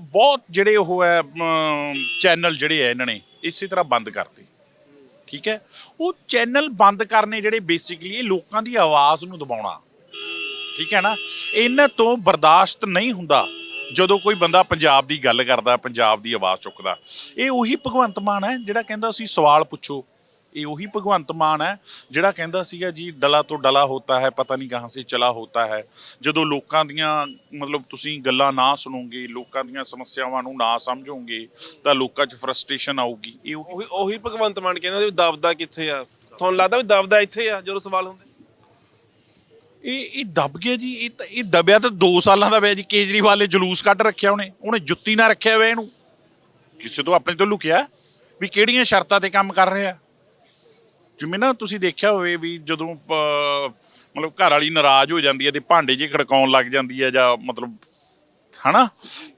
ਬਹੁਤ ਜਿਹੜੇ ਉਹ ਹੈ ਚੈਨਲ ਜਿਹੜੇ ਹੈ ਇਹਨਾਂ ਨੇ, ਇਸੇ ਤਰ੍ਹਾਂ ਬੰਦ ਕਰਤੇ। ਠੀਕ ਹੈ? ਉਹ ਚੈਨਲ ਬੰਦ ਕਰਨੇ ਜਿਹੜੇ ਬੇਸਿਕਲੀ ਇਹ ਲੋਕਾਂ ਦੀ ਆਵਾਜ਼ ਨੂੰ ਦਬਾਉਣਾ। ਠੀਕ ਹੈ ਨਾ? ਇਹਨਾਂ ਤੋਂ ਬਰਦਾਸ਼ਤ ਨਹੀਂ ਹੁੰਦਾ ਜਦੋਂ ਕੋਈ ਬੰਦਾ ਪੰਜਾਬ ਦੀ ਗੱਲ ਕਰਦਾ, ਪੰਜਾਬ ਦੀ ਆਵਾਜ਼ ਚੁੱਕਦਾ। ਇਹ ਉਹੀ ਭਗਵੰਤ ਮਾਨ ਹੈ ਜਿਹੜਾ ਕਹਿੰਦਾ ਸੀ, ਸਵਾਲ ਪੁੱਛੋ। ਇਹ ਉਹੀ ਭਗਵੰਤ ਮਾਨ ਹੈ ਜਿਹੜਾ ਕਹਿੰਦਾ ਸੀਗਾ ਜੀ ਡਲਾ ਤੋਂ ਡਲਾ ਹੋਤਾ ਹੈ ਪਤਾ ਨਹੀਂ ਕਹਾਂ ਸੇ ਚਲਾ ਹੋਤਾ ਹੈ। ਜਦੋਂ ਲੋਕਾਂ ਦੀਆਂ ਮਤਲਬ ਤੁਸੀਂ ਗੱਲਾਂ ਨਾ ਸੁਣੋਗੇ ਲੋਕਾਂ ਦੀਆਂ ਸਮੱਸਿਆਵਾਂ ਨੂੰ ਨਾ ਸਮਝੋਗੇ ਤਾਂ ਲੋਕਾਂ 'ਚ ਫਰਸਟ੍ਰੇਸ਼ਨ ਆਊਗੀ। ਇਹ ਉਹੀ ਉਹੀ ਭਗਵੰਤ ਮਾਨ ਕਹਿੰਦਾ ਵੀ ਦਬਦਾ ਕਿੱਥੇ ਆ? ਤੁਹਾਨੂੰ ਲੱਗਦਾ ਵੀ ਦਬਦਾ ਇੱਥੇ ਆ ਜਦੋਂ ਸਵਾਲ ਹੁੰਦੇ? ਇਹ ਇਹ ਦਬ ਗਿਆ ਜੀ ਇਹ ਤਾਂ ਇਹ ਦਬਿਆ ਤਾਂ 2 ਸਾਲਾਂ ਦਾ ਹੋਇਆ ਜੀ ਕੇਜਰੀਵਾਲ ਨੇ ਜਲੂਸ ਕੱਢ ਰੱਖਿਆ ਉਹਨੇ ਉਹਨੇ ਜੁੱਤੀ ਨਾ ਰੱਖਿਆ ਹੋਇਆ ਇਹਨੂੰ। ਕਿਸੇ ਤੋਂ ਆਪਣੇ ਤੋਂ ਲੁਕਿਆ ਵੀ ਕਿਹੜੀਆਂ ਸ਼ਰਤਾਂ ਤੇ ਕੰਮ ਕਰ ਰਿਹਾ? ਜਿਵੇਂ ਨਾ ਤੁਸੀਂ ਦੇਖਿਆ ਹੋਵੇ ਵੀ ਜਦੋਂ ਮਤਲਬ ਘਰ ਵਾਲੀ ਨਾਰਾਜ਼ ਹੋ ਜਾਂਦੀ ਹੈ ਤੇ ਭਾਂਡੇ ਜੇ ਖੜਕਾਉਣ ਲੱਗ ਜਾਂਦੀ ਹੈ ਜਾਂ ਮਤਲਬ, ਹਨਾ?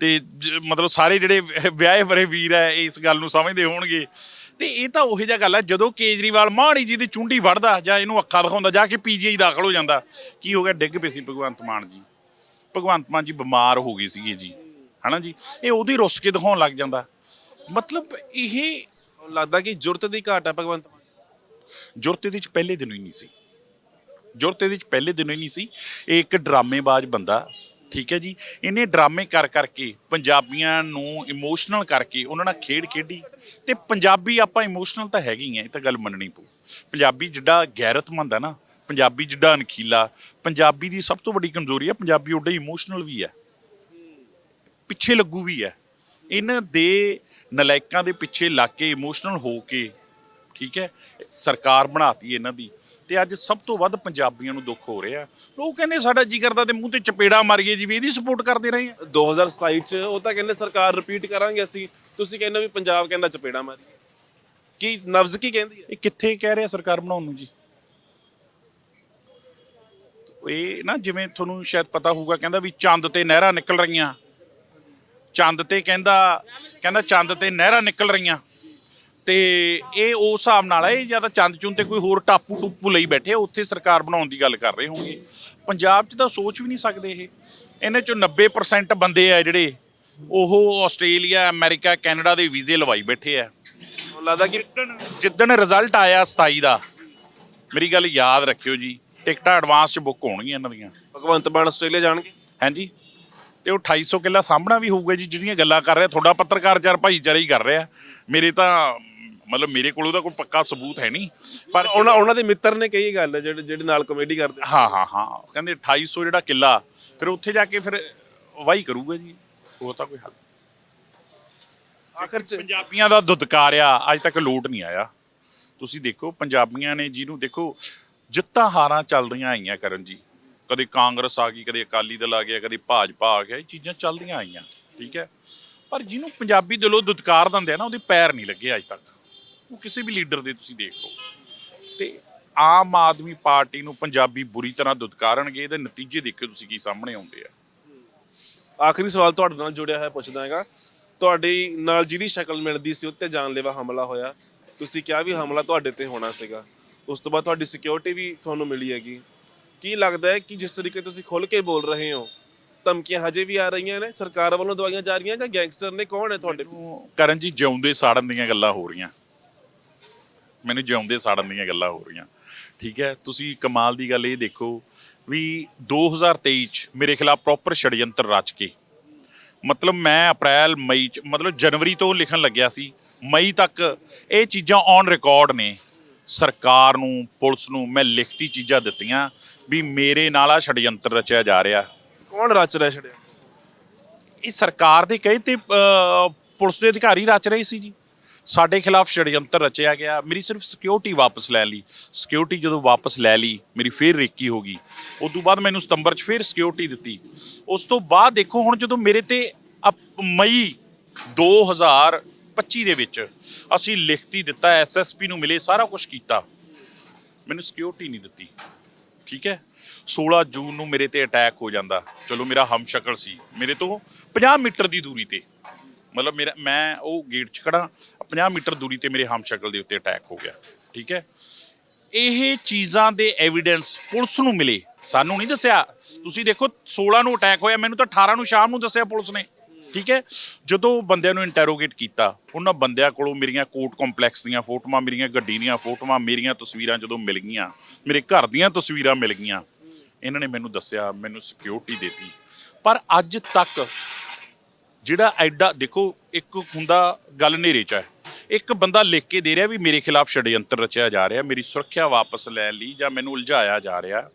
ਤੇ ਜ- ਮਤਲਬ ਸਾਰੇ ਜਿਹੜੇ ਵਿਆਹੇ ਵਰੇ ਵੀਰ ਹੈ, ਇਸ ਗੱਲ ਨੂੰ ਸਮਝਦੇ ਹੋਣਗੇ। ਤੇ ਇਹ ਤਾਂ ਉਹੀ ਜਿਹਾ ਗੱਲ ਹੈ, ਜਦੋਂ ਕੇਜਰੀਵਾਲ ਮਾੜੀ ਜੀ ਦੀ ਚੁੰਡੀ ਵੜਦਾ ਜਾਂ ਇਹਨੂੰ ਅੱਖਾਂ ਦਿਖਾਉਂਦਾ, ਜਾ ਕੇ ਪੀਜੀਆਈ ਦਾਖਲ ਹੋ ਜਾਂਦਾ, ਕੀ ਹੋ ਗਿਆ? ਡਿੱਗ ਪਈ ਸੀ ਭਗਵੰਤ ਮਾਨ ਜੀ। ਭਗਵੰਤ ਮਾਨ ਜੀ ਬਿਮਾਰ ਹੋ ਗਏ ਸੀਗੇ ਜੀ, ਹਨਾ ਜੀ? ਇਹ ਉਹਦੀ ਰੁੱਸ ਕੇ ਦਿਖਾਉਣ ਲੱਗ ਜਾਂਦਾ। ਮਤਲਬ ਇਹ ਲੱਗਦਾ ਕਿ ਜੁਰਤ ਦੀ ਘਾਟ ਹੈ ਭਗਵੰਤ ਜੁਰਤ ਇਹਦੇ ਚ ਪਹਿਲੇ ਦਿਨੋਂ ਹੀ ਨਹੀਂ ਸੀ। ਜੁਰਤ ਇਹਦੇ ਚ ਪਹਿਲੇ ਦਿਨੋਂ ਹੀ ਨਹੀਂ ਸੀ। ਇਹ ਇੱਕ ਡਰਾਮੇਬਾਜ਼ ਬੰਦਾ, ਠੀਕ ਹੈ ਜੀ? ਇਹਨੇ ਡਰਾਮੇ ਕਰ ਕਰਕੇ ਪੰਜਾਬੀਆਂ ਨੂੰ ਇਮੋਸ਼ਨਲ ਕਰਕੇ ਉਹਨਾਂ ਨਾਲ ਖੇਡ ਖੇਡੀ ਤੇ ਪੰਜਾਬੀ ਆਪਾਂ ਇਮੋਸ਼ਨਲ ਤਾਂ ਹੈਗੇ ਹੀ ਆ, ਇਹ ਤਾਂ ਗੱਲ ਮੰਨਣੀ ਪਊ। ਪੰਜਾਬੀ ਜਿੱਡਾ ਗੈਰਤਮੰਦ ਹੈ ਨਾ, ਪੰਜਾਬੀ ਜਿੱਡਾ ਅਣਖੀਲਾ, ਪੰਜਾਬੀ ਦੀ ਸਭ ਤੋਂ ਵੱਡੀ ਕਮਜ਼ੋਰੀ ਹੈ ਪੰਜਾਬੀ ਉੱਡਾ ਇਮੋਸ਼ਨਲ ਵੀ ਹੈ ਪਿੱਛੇ ਲੱਗੂ ਵੀ ਹੈ ਇਹਨਾਂ ਦੇ ਨਲਾਇਕਾਂ ਦੇ ਪਿੱਛੇ ਲੱਗ ਕੇ ਇਮੋਸ਼ਨਲ ਹੋ ਕੇ ਠੀਕ ਹੈ? ਸਰਕਾਰ ਬਣਾਤੀ ਇਹਨਾਂ ਦੀ। ਤੇ ਅੱਜ ਸਭ ਤੋਂ ਵੱਧ ਪੰਜਾਬੀਆਂ ਨੂੰ ਦੁੱਖ ਹੋ ਰਿਹਾ ਲੋਕ ਕਹਿੰਦੇ ਸਾਡਾ ਜੀ ਕਰਦਾ ਤੇ ਮੂੰਹ ਤੇ ਚਪੇੜਾ ਮਾਰੀਏ ਜੀ ਵੀ ਇਹਦੀ ਸਪੋਰਟ ਕਰਦੇ ਰਹੇ ਆ 2027 ਚ ਉਹ ਤਾਂ ਕਹਿੰਦੇ ਸਰਕਾਰ ਰਿਪੀਟ ਕਰਾਂਗੇ ਅਸੀਂ। ਤੁਸੀਂ ਕਹਿੰਦੇ ਵੀ ਪੰਜਾਬ ਕਹਿੰਦਾ ਚਪੇੜਾ ਮਾਰੀ ਕੀ ਨਬਜ਼ ਕੀ ਕਹਿੰਦੀ ਹੈ? ਇਹ ਕਿੱਥੇ ਕਹਿ ਰਿਹਾ ਸਰਕਾਰ ਬਣਾਉਣ ਨੂੰ ਜੀ? ਇਹ ਨਾ ਜਿਵੇਂ ਤੁਹਾਨੂੰ ਸ਼ਾਇਦ ਪਤਾ ਹੋਊਗਾ ਕਹਿੰਦਾ ਵੀ ਚੰਦ ਤੇ ਨਹਿਰਾਂ ਨਿਕਲ ਰਹੀਆਂ। ਚੰਦ ਤੇ ਕਹਿੰਦਾ ਕਹਿੰਦਾ ਚੰਦ ਤੇ ਨਹਿਰਾਂ ਨਿਕਲ ਰਹੀਆਂ। ਤੇ ਇਹ ਉਸ ਹਿਸਾਬ ਨਾਲ ਹੈ ਜਾਂ ਤਾਂ ਚੰਦ ਚੁੰਨ ਤੇ ਕੋਈ ਹੋਰ ਟਾਪੂ ਟੂਪੂ ਲਈ ਬੈਠੇ ਉੱਥੇ ਸਰਕਾਰ ਬਣਾਉਣ ਦੀ ਗੱਲ ਕਰ ਰਹੇ ਹੋਣਗੇ। ਪੰਜਾਬ 'ਚ ਤਾਂ ਸੋਚ ਵੀ ਨਹੀਂ ਸਕਦੇ ਇਹ। ਇਹਨਾਂ 'ਚੋਂ 90% ਬੰਦੇ ਆ ਜਿਹੜੇ ਉਹ ਆਸਟ੍ਰੇਲੀਆ ਅਮਰੀਕਾ ਕੈਨੇਡਾ ਦੇ ਵੀਜ਼ੇ ਲਵਾਈ ਬੈਠੇ ਆ। ਲੱਗਦਾ ਕਿ ਜਿੱਦਣ ਰਿਜ਼ਲਟ ਆਇਆ 27 ਦਾ ਮੇਰੀ ਗੱਲ ਯਾਦ ਰੱਖਿਓ ਜੀ ਟਿਕਟਾਂ ਐਡਵਾਂਸ ਚ ਬੁੱਕ ਹੋਣਗੀਆਂ ਇਹਨਾਂ ਦੀਆਂ। ਭਗਵੰਤ ਮਾਨ ਆਸਟ੍ਰੇਲੀਆ ਜਾਣਗੇ? ਹਾਂਜੀ। ਤੇ ਉਹ 250 ਕਿੱਲਾ ਸਾਹਮਣਾ ਵੀ ਹੋਊਗਾ ਜੀ ਜਿਹੜੀਆਂ ਗੱਲਾਂ ਕਰ ਰਿਹਾ ਤੁਹਾਡਾ ਪੱਤਰਕਾਰ ਚਾਰ ਭਾਈਚਾਰਾ ਹੀ ਕਰ ਰਿਹਾ। ਮੇਰੇ ਤਾਂ ਮਤਲਬ ਮੇਰੇ ਕੋਲ ਉਹਦਾ ਕੋਈ ਪੱਕਾ ਸਬੂਤ ਹੈ ਨਹੀਂ। ਪਰ ਉਹਨਾਂ ਉਹਨਾਂ ਦੇ ਮਿੱਤਰ ਨੇ ਕਹੀ ਗੱਲ ਜਿਹੜੇ ਜਿਹੜੇ ਨਾਲ ਕਮੇਡੀ ਕਰਦੇ ਹਾਂ ਹਾਂ ਹਾਂ। ਕਹਿੰਦੇ 250 ਜਿਹੜਾ ਕਿੱਲਾ ਫਿਰ ਉੱਥੇ ਜਾ ਕੇ ਫਿਰ ਵਾਹੀ ਕਰੂਗਾ ਜੀ। ਉਹ ਤਾਂ ਕੋਈ ਹੱਲ ਆਖਰ ਚ ਪੰਜਾਬੀਆਂ ਦਾ ਦੁਦਕਾਰਿਆ ਅੱਜ ਤੱਕ ਲੋਟ ਨਹੀਂ ਆਇਆ। ਤੁਸੀਂ ਦੇਖੋ ਪੰਜਾਬੀਆਂ ਨੇ ਜਿਹਨੂੰ ਦੇਖੋ ਜਿੱਤਾਂ ਹਾਰਾਂ ਚੱਲਦੀਆਂ ਆਈਆਂ ਕਰਨ ਜੀ। ਕਦੇ ਕਾਂਗਰਸ ਆ ਗਈ ਕਦੇ ਅਕਾਲੀ ਦਲ ਆ ਗਿਆ ਕਦੇ ਭਾਜਪਾ ਆ ਗਿਆ ਇਹ ਚੀਜ਼ਾਂ ਚੱਲਦੀਆਂ ਆਈਆਂ ਠੀਕ ਹੈ? ਪਰ ਜਿਹਨੂੰ ਪੰਜਾਬੀ ਦਿਲੋਂ ਦੁਦਕਾਰ ਦਿੰਦੇ ਆ ਨਾ ਉਹਦੇ ਪੈਰ ਨਹੀਂ ਲੱਗੇ ਅੱਜ ਤੱਕ। ਉਹ ਕਿਸੇ ਵੀ ਲੀਡਰ ਦੇ ਤੁਸੀਂ ਦੇਖ ਲਓ। ਤੇ ਆਮ ਆਦਮੀ ਪਾਰਟੀ ਨੂੰ ਪੰਜਾਬੀ ਬੁਰੀ ਤਰ੍ਹਾਂ ਦੁਦਕਾਰਨਗੇ ਇਹਦੇ ਨਤੀਜੇ ਦੇਖਿਓ ਤੁਸੀਂ ਕੀ ਸਾਹਮਣੇ ਆਉਂਦੇ ਆ। ਆਖਰੀ ਸਵਾਲ ਤੁਹਾਡੇ ਨਾਲ ਜੁੜਿਆ ਹੋਇਆ ਪੁੱਛਦਾ ਹੈਗਾ। ਤੁਹਾਡੀ ਨਾਲ ਜਿਹਦੀ ਸ਼ਕਲ ਮਿਲਦੀ ਸੀ ਉੱਤੇ ਜਾਨਲੇਵਾ ਹਮਲਾ ਹੋਇਆ। ਤੁਸੀਂ ਕਿਹਾ ਵੀ ਹਮਲਾ ਤੁਹਾਡੇ ਤੇ ਹੋਣਾ ਸੀਗਾ। ਉਸ ਤੋਂ ਬਾਅਦ ਤੁਹਾਡੀ ਸਿਕਿਉਰਿਟੀ ਵੀ ਤੁਹਾਨੂੰ ਮਿਲੀ ਹੈਗੀ। ਕੀ ਲੱਗਦਾ ਹੈ ਕਿ ਜਿਸ ਤਰੀਕੇ ਤੁਸੀਂ ਖੁੱਲ ਕੇ ਬੋਲ ਰਹੇ ਹੋ ਧਮਕੀਆਂ ਹਜੇ ਵੀ ਆ ਰਹੀਆਂ ਨੇ? ਸਰਕਾਰ ਵੱਲੋਂ ਦਵਾਈਆਂ ਜਾ ਰਹੀਆਂ ਜਾਂ ਗੈਂਗਸਟਰ ਨੇ? ਕੌਣ ਹੈ ਤੁਹਾਡੇ? ਕਰਨ ਜੀ ਜਿਉਂਦੇ ਸਾੜਨ ਦੀਆਂ ਗੱਲਾਂ ਹੋ ਰਹੀਆਂ। ਮੈਨੂੰ ਜਿਉਂਦੇ ਸਾੜਨ ਦੀਆਂ ਗੱਲਾਂ ਹੋ ਰਹੀਆਂ। ਠੀਕ ਹੈ? ਤੁਸੀਂ ਕਮਾਲ ਦੀ ਗੱਲ ਇਹ ਦੇਖੋ ਵੀ 2023 ਚ ਮੇਰੇ ਖਿਲਾਫ ਪ੍ਰੋਪਰ ਛੜਯੰਤਰ ਰਚ ਕੇ। ਮਤਲਬ ਮੈਂ ਅਪ੍ਰੈਲ ਮਈ ਚ ਮਤਲਬ ਜਨਵਰੀ ਤੋਂ ਲਿਖਣ ਲੱਗਿਆ ਸੀ ਮਈ ਤੱਕ ਇਹ ਚੀਜ਼ਾਂ ਔਨ ਰਿਕਾਰਡ ਨੇ। ਸਰਕਾਰ ਨੂੰ ਪੁਲਿਸ ਨੂੰ ਮੈਂ ਲਿਖਤੀ ਚੀਜ਼ਾਂ ਦਿੱਤੀਆਂ ਵੀ ਮੇਰੇ ਨਾਲ ਆ ਛੜਯੰਤਰ ਰਚਿਆ ਜਾ ਰਿਹਾ। ਕੌਣ ਰਚ ਰਿਹਾ ਛੜਿਆ ਇਹ ਸਰਕਾਰ ਦੇ ਕਹੇ ਤੇ ਅਹ, ਪੁਲਿਸ ਦੇ ਅਧਿਕਾਰੀ ਰਚ ਰਹੇ ਸੀ ਜੀ। ਸਾਡੇ ਖਿਲਾਫ ਛੜਯੰਤਰ ਰਚਿਆ ਗਿਆ। ਮੇਰੀ ਸਿਰਫ ਸਿਕਿਉਰਿਟੀ ਵਾਪਸ ਲੈ ਲਈ। ਸਿਕਿਉਰਿਟੀ ਜਦੋਂ ਵਾਪਸ ਲੈ ਲਈ, ਮੇਰੀ ਫੇਰ ਰੇਕੀ ਹੋ ਗਈ। ਉਸ ਤੋਂ ਬਾਅਦ ਮੈਨੂੰ ਸਤੰਬਰ 'ਚ ਫੇਰ ਸਿਕਿਉਰਿਟੀ ਦਿੱਤੀ। ਉਸ ਤੋਂ ਬਾਅਦ ਦੇਖੋ, ਹੁਣ ਜਦੋਂ ਮੇਰੇ ਤੇ ਅਪ- ਮਈ 2025 ਦੇ ਵਿੱਚ ਅਸੀਂ ਲਿਖਤੀ ਦਿੱਤਾ ਐਸਐਸਪੀ ਨੂੰ ਮਿਲੇ, ਸਾਰਾ ਕੁਝ ਕੀਤਾ। ਮੈਨੂੰ ਸਿਕਿਉਰਿਟੀ ਨਹੀਂ ਦਿੱਤੀ। ਠੀਕ ਹੈ? 16 ਜੂਨ ਨੂੰ ਮੇਰੇ ਤੇ ਅਟੈਕ ਹੋ ਜਾਂਦਾ। ਚਲੋ, ਮੇਰਾ ਹਮਸ਼ਕਲ ਸੀ। ਮੇਰੇ ਤੋਂ 50 ਮੀਟਰ ਦੀ ਦੂਰੀ ਤੇ। ਮਤਲਬ ਮੇਰਾ, ਮੈਂ ਉਹ ਗੇਟ 'ਚ ਖੜਾ 50 ਮੀਟਰ ਦੂਰੀ ਤੇ ਮੇਰੇ ਹਮਸ਼ਕਲ ਦੇ ਉੱਤੇ ਅਟੈਕ ਹੋ ਗਿਆ, ਠੀਕ ਹੈ? ਇਹ ਚੀਜ਼ਾਂ ਦੇ ਐਵੀਡੈਂਸ ਪੁਲਿਸ ਨੂੰ ਮਿਲੇ, ਸਾਨੂੰ ਨਹੀਂ ਦੱਸਿਆ। ਤੁਸੀਂ ਦੇਖੋ 16 ਨੂੰ ਅਟੈਕ ਹੋਇਆ, ਮੈਨੂੰ ਤਾਂ 18 ਨੂੰ ਸ਼ਾਮ ਨੂੰ ਦੱਸਿਆ ਪੁਲਿਸ ਨੇ, ਠੀਕ ਹੈ? ਜਦੋਂ ਬੰਦਿਆਂ ਨੂੰ ਇੰਟਰੋਗੇਟ ਕੀਤਾ, ਉਹਨਾਂ ਬੰਦਿਆਂ ਕੋਲੋਂ ਮੇਰੀਆਂ ਕੋਰਟ ਕੰਪਲੈਕਸ ਦੀਆਂ ਫੋਟੋਆਂ, ਮੇਰੀਆਂ ਗੱਡੀ ਦੀਆਂ ਫੋਟੋਆਂ, ਮੇਰੀਆਂ ਤਸਵੀਰਾਂ ਜਦੋਂ ਮਿਲ ਗਈਆਂ, ਮੇਰੇ ਘਰ ਦੀਆਂ ਤਸਵੀਰਾਂ ਮਿਲ ਗਈਆਂ, ਇਹਨਾਂ ਨੇ ਮੈਨੂੰ ਦੱਸਿਆ, ਮੈਨੂੰ ਸਿਕਿਉਰਿਟੀ ਦਿੱਤੀ। ਪਰ ਅੱਜ ਤੱਕ ਜਿਹੜਾ ਐਡਾ, ਦੇਖੋ, ਇੱਕ ਹੁੰਦਾ ਗੱਲ ਨੇਰੇ ਚ ਹੈ। ਇੱਕ ਬੰਦਾ ਲਿਖ ਕੇ ਦੇ ਰਿਹਾ ਵੀ ਮੇਰੇ ਖਿਲਾਫ ਛੜਯੰਤਰ ਰਚਿਆ ਜਾ ਰਿਹਾ ਮੇਰੀ ਸੁਰੱਖਿਆ ਵਾਪਸ ਲੈਣ ਲਈ ਜਾਂ ਮੈਨੂੰ ਉਲਝਾਇਆ ਜਾ ਰਿਹਾ।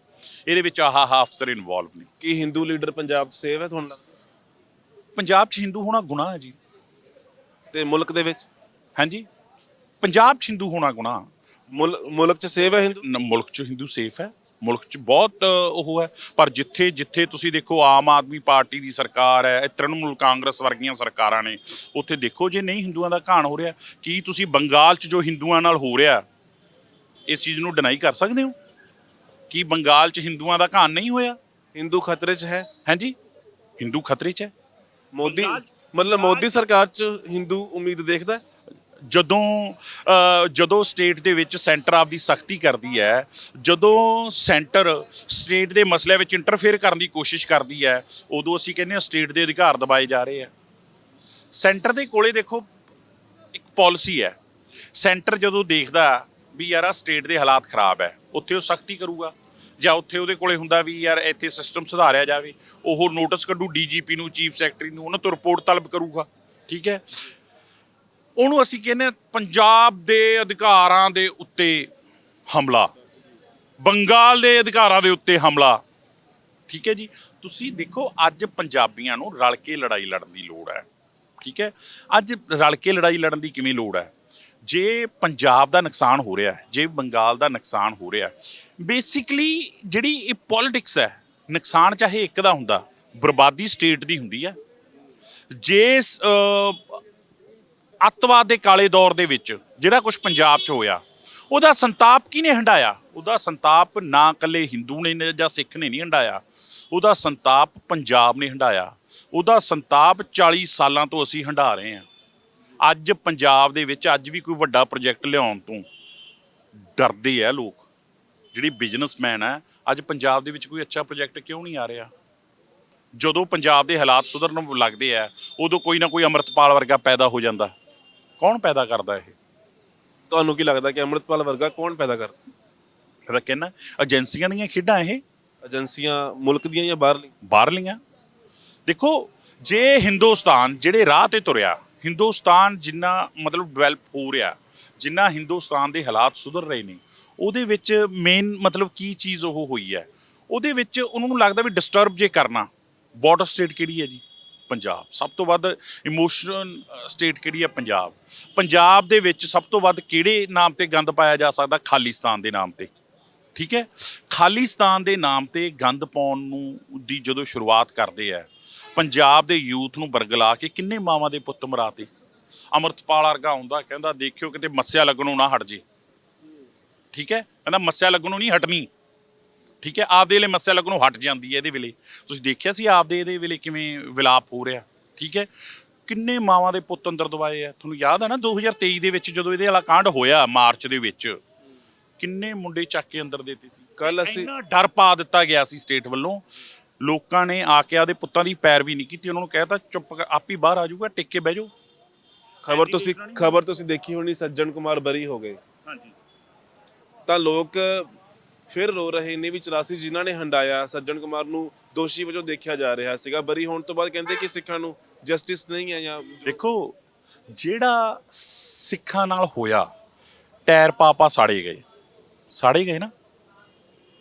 ਇਹਦੇ ਵਿੱਚ ਆਹ ਆਹ ਅਫਸਰ ਇਨਵੋਲਵ ਨੇ। ਕੀ ਹਿੰਦੂ ਲੀਡਰ ਪੰਜਾਬ 'ਚ ਸੇਵ ਹੈ ਤੁਹਾਨੂੰ ਲੱਗਦਾ? ਪੰਜਾਬ 'ਚ ਹਿੰਦੂ ਹੋਣਾ ਗੁਨਾਹ ਹੈ ਜੀ। ਤੇ ਮੁਲਕ ਦੇ ਵਿੱਚ? ਹਾਂਜੀ। ਪੰਜਾਬ 'ਚ ਹਿੰਦੂ ਹੋਣਾ ਗੁਨਾਹ। ਮੁਲ- ਮੁਲਕ 'ਚ ਸੇਵ ਹੈ ਹਿੰਦੂ? ਨ- ਮੁਲਕ 'ਚ ਹਿੰਦੂ ਸੇਫ ਹੈ। ਮੁਲਕ 'ਚ ਬਹੁਤ ਉਹ ਹੈ। ਪਰ ਜਿੱਥੇ ਜਿੱਥੇ ਤੁਸੀਂ ਦੇਖੋ ਆਮ ਆਦਮੀ ਪਾਰਟੀ ਦੀ ਸਰਕਾਰ ਹੈ ਇਹ ਤ੍ਰਿਣਮੂਲ ਕਾਂਗਰਸ ਵਰਗੀਆਂ ਸਰਕਾਰਾਂ ਨੇ ਉੱਥੇ ਦੇਖੋ ਜੇ ਨਹੀਂ ਹਿੰਦੂਆਂ ਦਾ ਘਾਣ ਹੋ ਰਿਹਾ ਕੀ ਤੁਸੀਂ ਬੰਗਾਲ 'ਚ ਜੋ ਹਿੰਦੂਆਂ ਨਾਲ ਹੋ ਰਿਹਾ ਇਸ ਚੀਜ਼ ਨੂੰ ਡਿਨਾਈ ਕਰ ਸਕਦੇ ਹੋ? ਕੀ ਬੰਗਾਲ 'ਚ ਹਿੰਦੂਆਂ ਦਾ ਘਾਣ ਨਹੀਂ ਹੋਇਆ? ਹਿੰਦੂ ਖਤਰੇ 'ਚ ਹੈ। ਹਾਂਜੀ। ਹਿੰਦੂ ਖਤਰੇ 'ਚ ਹੈ। ਮੋਦੀ ਮਤਲਬ ਮੋਦੀ ਸਰਕਾਰ 'ਚ ਹਿੰਦੂ ਉਮੀਦ ਦੇਖਦਾ? ਜਦੋਂ ਜਦੋਂ ਸਟੇਟ ਦੇ ਵਿੱਚ ਸੈਂਟਰ ਆਪ ਦੀ ਸਖਤੀ ਕਰਦੀ ਹੈ, ਜਦੋਂ ਸੈਂਟਰ ਸਟੇਟ ਦੇ ਮਸਲਿਆਂ ਵਿੱਚ ਇੰਟਰਫੇਅਰ ਕਰਨ ਦੀ ਕੋਸ਼ਿਸ਼ ਕਰਦੀ ਹੈ, ਉਦੋਂ ਅਸੀਂ ਕਹਿੰਦੇ ਹਾਂ ਸਟੇਟ ਦੇ ਅਧਿਕਾਰ ਦਬਾਏ ਜਾ ਰਹੇ ਆ ਸੈਂਟਰ ਦੇ ਕੋਲੇ ਦੇਖੋ, ਇੱਕ ਪਾਲਿਸੀ ਹੈ। ਸੈਂਟਰ ਜਦੋਂ ਦੇਖਦਾ ਵੀ ਯਾਰ ਆ ਸਟੇਟ ਦੇ ਹਾਲਾਤ ਖਰਾਬ ਹੈ, ਉੱਥੇ ਉਹ ਸਖਤੀ ਕਰੂਗਾ। ਜਾਂ ਉੱਥੇ ਉਹਦੇ ਕੋਲੇ ਹੁੰਦਾ ਵੀ ਯਾਰ ਇੱਥੇ ਸਿਸਟਮ ਸੁਧਾਰਿਆ ਜਾਵੇ, ਉਹ ਨੋਟਿਸ ਕੱਢੂ ਡੀਜੀਪੀ ਨੂੰ ਚੀਫ ਸੈਕਟਰੀ ਨੂੰ, ਉਹਨਾਂ ਤੋਂ ਰਿਪੋਰਟ ਤਲਬ ਕਰੂਗਾ। ਠੀਕ ਹੈ? ਉਹਨੂੰ ਅਸੀਂ ਕਹਿੰਦੇ ਹਾਂ ਪੰਜਾਬ ਦੇ ਅਧਿਕਾਰਾਂ ਦੇ ਉੱਤੇ ਹਮਲਾ। ਬੰਗਾਲ ਦੇ ਅਧਿਕਾਰਾਂ ਦੇ ਉੱਤੇ ਹਮਲਾ। ਠੀਕ ਹੈ ਜੀ? ਤੁਸੀਂ ਦੇਖੋ, ਅੱਜ ਪੰਜਾਬੀਆਂ ਨੂੰ ਰਲ ਕੇ ਲੜਾਈ ਲੜਨ ਦੀ ਲੋੜ ਹੈ। ਠੀਕ ਹੈ? ਅੱਜ ਰਲ ਕੇ ਲੜਾਈ ਲੜਨ ਦੀ ਕਿਵੇਂ ਲੋੜ ਹੈ? ਜੇ ਪੰਜਾਬ ਦਾ ਨੁਕਸਾਨ ਹੋ ਰਿਹਾ ਹੈ, ਜੇ ਬੰਗਾਲ ਦਾ ਨੁਕਸਾਨ ਹੋ ਰਿਹਾ ਬੇਸਿਕਲੀ ਜਿਹੜੀ ਇਹ ਪੋਲਿਟਿਕਸ ਹੈ, ਨੁਕਸਾਨ ਚਾਹੇ ਇੱਕ ਦਾ ਹੁੰਦਾ, ਬਰਬਾਦੀ ਸਟੇਟ ਦੀ ਹੁੰਦੀ ਹੈ। ਜੇ ਅੱਤਵਾਦ ਦੇ ਕਾਲੇ ਦੌਰ ਦੇ ਵਿੱਚ ਜਿਹੜਾ ਕੁਝ ਪੰਜਾਬ 'ਚ ਹੋਇਆ, ਉਹਦਾ ਸੰਤਾਪ ਕਿਹਨੇ ਹੰਡਾਇਆ? ਉਹਦਾ ਸੰਤਾਪ ਨਾ ਇਕੱਲੇ ਹਿੰਦੂ ਨੇ ਜਾਂ ਸਿੱਖ ਨੇ ਨਹੀਂ ਹੰਡਾਇਆ, ਉਹਦਾ ਸੰਤਾਪ ਪੰਜਾਬ ਨੇ ਹੰਡਾਇਆ, ਉਹਦਾ ਸੰਤਾਪ 40 ਸਾਲਾਂ ਤੋਂ ਅਸੀਂ ਹੰਡਾ ਰਹੇ ਹਾਂ। ਅੱਜ ਪੰਜਾਬ ਦੇ ਵਿੱਚ ਅੱਜ ਵੀ ਕੋਈ ਵੱਡਾ ਪ੍ਰੋਜੈਕਟ ਲਿਆਉਣ ਤੋਂ ਡਰਦੇ ਆ ਲੋਕ। ਜਿਹੜੀ ਬਿਜ਼ਨਸਮੈਨ ਹੈ ਅੱਜ ਪੰਜਾਬ ਦੇ ਵਿੱਚ ਕੋਈ ਅੱਛਾ ਪ੍ਰੋਜੈਕਟ ਕਿਉਂ ਨਹੀਂ ਆ ਰਿਹਾ? ਜਦੋਂ ਪੰਜਾਬ ਦੇ ਹਾਲਾਤ ਸੁਧਰਨ ਲੱਗਦੇ ਆ, ਉਦੋਂ ਕੋਈ ਨਾ ਕੋਈ ਅੰਮ੍ਰਿਤਪਾਲ ਵਰਗਾ ਪੈਦਾ ਹੋ ਜਾਂਦਾ। ਕੌਣ ਪੈਦਾ ਕਰਦਾ ਇਹ? ਤੁਹਾਨੂੰ ਕੀ ਲੱਗਦਾ ਕਿ ਅੰਮ੍ਰਿਤਪਾਲ ਵਰਗਾ ਕੌਣ ਪੈਦਾ ਕਰ ਫਿਰ ਕਹਿੰਦਾ ਏਜੰਸੀਆਂ ਦੀਆਂ ਖੇਡਾਂ ਇਹ? ਏਜੰਸੀਆਂ ਮੁਲਕ ਦੀਆਂ ਜਾਂ ਬਾਹਰਲੀ ਬਾਹਰਲੀਆਂ? ਦੇਖੋ ਜੇ ਹਿੰਦੁਸਤਾਨ ਜਿਹੜੇ ਰਾਹ ਤੇ ਤੁਰਿਆ ਹਿੰਦੁਸਤਾਨ ਜਿੰਨਾ ਮਤਲਬ ਡਿਵੈਲਪ ਹੋ ਰਿਹਾ ਜਿੰਨਾ ਹਿੰਦੁਸਤਾਨ ਦੇ ਹਾਲਾਤ ਸੁਧਰ ਰਹੇ ਨੇ ਉਹਦੇ ਵਿੱਚ ਮੇਨ ਮਤਲਬ ਕੀ ਚੀਜ਼ ਉਹ ਹੋਈ ਹੈ? ਉਹਦੇ ਵਿੱਚ ਉਹਨਾਂ ਨੂੰ ਲੱਗਦਾ ਵੀ ਡਿਸਟਰਬ ਜੇ ਕਰਨਾ ਬਾਰਡਰ ਸਟੇਟ ਕਿਹੜੀ ਹੈ ਜੀ? ਪੰਜਾਬ। ਸਭ ਤੋਂ ਵੱਧ ਇਮੋਸ਼ਨਲ ਸਟੇਟ ਕਿਹੜੀ ਹੈ? ਪੰਜਾਬ। ਪੰਜਾਬ ਦੇ ਵਿੱਚ ਸਭ ਤੋਂ ਵੱਧ ਕਿਹੜੇ ਨਾਮ ਤੇ ਗੰਦ ਪਾਇਆ ਜਾ ਸਕਦਾ? ਖਾਲਿਸਤਾਨ ਦੇ ਨਾਮ ਤੇ। ਠੀਕ ਹੈ? ਖਾਲਿਸਤਾਨ ਦੇ ਨਾਮ ਤੇ ਗੰਦ ਪਾਉਣ ਨੂੰ ਦੀ ਜਦੋਂ ਸ਼ੁਰੂਆਤ ਕਰਦੇ ਆ, ਪੰਜਾਬ ਦੇ ਯੂਥ ਨੂੰ ਬਰਗਲਾ ਕੇ ਕਿੰਨੇ ਮਾਵਾਂ ਦੇ ਪੁੱਤ ਮਰਾਤੇ ਅਮਰਤਪਾਲ ਵਰਗਾ ਆਉਂਦਾ ਕਹਿੰਦਾ ਦੇਖਿਓ ਕਿਤੇ ਮੱਸਿਆ ਲੱਗਣੋਂ ਨਾ ਹਟ ਜੇ। ਠੀਕ ਹੈ? ਕਹਿੰਦਾ ਮੱਸਿਆ ਲੱਗਣੋਂ ਨਹੀਂ ਹਟਣੀ। ਠੀਕ ਹੈ? ਆਪਦੇ ਵੇਲੇ ਮੱਸਿਆ ਲੱਗਣੋਂ ਹਟ ਜਾਂਦੀ ਹੈ ਇਹਦੇ ਵੇਲੇ। ਤੁਸੀਂ ਦੇਖਿਆ ਸੀ ਆਪਦੇ ਇਹਦੇ ਵੇਲੇ ਕਿਵੇਂ ਵਿਲਾਪ ਹੋ ਰਿਹਾ? ਠੀਕ ਹੈ? ਕਿੰਨੇ ਮਾਵਾਂ ਦੇ ਪੁੱਤ ਅੰਦਰ ਦਵਾਏ ਆ? ਤੁਹਾਨੂੰ ਯਾਦ ਹੈ ਨਾ 2023 ਦੇ ਵਿੱਚ ਜਦੋਂ ਇਹਦੇ ਵਾਲਾ ਕਾਂਡ ਹੋਇਆ ਮਾਰਚ ਦੇ ਵਿੱਚ ਕਿੰਨੇ ਮੁੰਡੇ ਚੱਕ ਕੇ ਅੰਦਰ ਦੇਤੇ ਸੀ? ਕੱਲ ਅਸੀਂ ਇੰਨਾ ਡਰ ਪਾ ਦਿੱਤਾ ਗਿਆ ਸੀ ਸਟੇਟ ਵੱਲੋਂ। ਲੋਕਾਂ ਨੇ ਆ ਕੇ ਆਦੇ ਪੁੱਤਾਂ ਦੀ ਪੈਰਵੀ ਨਹੀਂ ਕੀਤੀ ਉਹਨਾਂ ਨੂੰ ਕਹਿਤਾ ਚੁੱਪ ਆਪ ਹੀ ਬਾਹਰ ਆ ਜਾਊਗਾ ਟਿਕ ਬਹਿ ਜਾਓ। ਖਬਰ ਤੁਸੀਂ ਖਬਰ ਤੁਸੀਂ ਦੇਖੀ ਹੋਣੀ ਸੱਜਣ ਕੁਮਾਰ ਬਰੀ ਹੋ ਗਏ। ਹਾਂਜੀ। ਤਾਂ ਲੋਕ ਫਿਰ ਰੋ ਰਹੇ ਨੇ ਵੀ 84 ਜਿਨ੍ਹਾਂ ਨੇ ਹੰਡਾਇਆ, ਸੱਜਣ ਕੁਮਾਰ ਨੂੰ ਦੋਸ਼ੀ ਵਜੋਂ ਦੇਖਿਆ ਜਾ ਰਿਹਾ ਸੀਗਾ। ਬਰੀ ਹੋਣ ਤੋਂ ਬਾਅਦ ਕਹਿੰਦੇ ਕਿ ਸਿੱਖਾਂ ਨੂੰ ਜਸਟਿਸ ਨਹੀਂ ਹੈ ਜਾਂ ਦੇਖੋ, ਜਿਹੜਾ ਸਿੱਖਾਂ ਨਾਲ ਹੋਇਆ, ਟਾਇਰ ਪਾਪਾ ਸਾੜੇ ਗਏ। ਸਾੜੇ ਗਏ ਨਾ?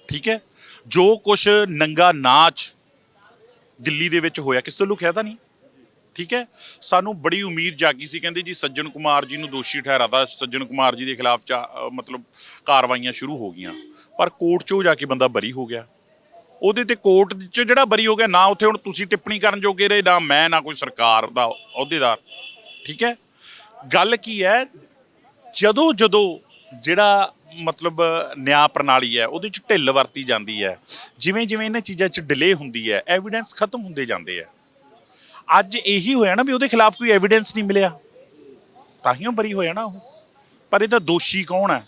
ਠੀਕ ਹੈ? ਜੋ ਕੁਛ ਨੰਗਾ ਨਾਚ ਦਿੱਲੀ ਦੇ ਵਿੱਚ ਹੋਇਆ, ਕਿਸੇ ਤੋਂ ਲੁਕਿਆ ਤਾਂ ਨਹੀਂ? ਠੀਕ ਹੈ? ਸਾਨੂੰ ਬੜੀ ਉਮੀਦ ਜਾਗੀ ਸੀ, ਕਹਿੰਦੇ ਜੀ ਸੱਜਣ ਕੁਮਾਰ ਜੀ ਨੂੰ ਦੋਸ਼ੀ ਠਹਿਰਾਤਾ, ਸੱਜਣ ਕੁਮਾਰ ਜੀ ਦੇ ਖਿਲਾਫ ਚਾ- ਮਤਲਬ ਕਾਰਵਾਈਆਂ ਸ਼ੁਰੂ ਹੋ ਗਈਆਂ। ਪਰ ਕੋਰਟ 'ਚੋਂ ਜਾ ਕੇ ਬੰਦਾ ਬਰੀ ਹੋ ਗਿਆ। ਉਹਦੇ ਤੇ ਕੋਰਟ 'ਚ ਜਿਹੜਾ ਬਰੀ ਹੋ ਗਿਆ, ਨਾ ਉੱਥੇ ਹੁਣ ਤੁਸੀਂ ਟਿੱਪਣੀ ਕਰਨ ਜੋਗੇ ਰਹੇ, ਨਾ ਮੈਂ, ਨਾ ਕੋਈ ਸਰਕਾਰ ਦਾ ਅਹੁਦੇਦਾਰ। ਠੀਕ ਹੈ? ਗੱਲ ਕੀ ਹੈ? ਜਦੋਂ ਜਦੋਂ ਜਿਹੜਾ ਮਤਲਬ ਨਿਆਂ ਪ੍ਰਣਾਲੀ ਹੈ, ਉਹਦੇ ਚ ਢਿੱਲ ਵਰਤੀ ਜਾਂਦੀ ਹੈ। ਜਿਵੇਂ ਜਿਵੇਂ ਇਹਨਾਂ ਚੀਜ਼ਾਂ ਚ ਡਿਲੇ ਹੁੰਦੀ ਹੈ ਐਵੀਡੈਂਸ ਖਤਮ ਹੁੰਦੇ ਜਾਂਦੇ ਆ ਅੱਜ ਇਹੀ ਹੋਇਆ ਨਾ ਵੀ ਉਹਦੇ ਖਿਲਾਫ ਕੋਈ ਐਵੀਡੈਂਸ ਨਹੀਂ ਮਿਲਿਆ। ਤਾਂ ਹੀ ਉਹ ਬਰੀ ਹੋਇਆ ਨਾ ਉਹ। ਪਰ ਇਹਦਾ ਦੋਸ਼ੀ ਕੌਣ ਹੈ?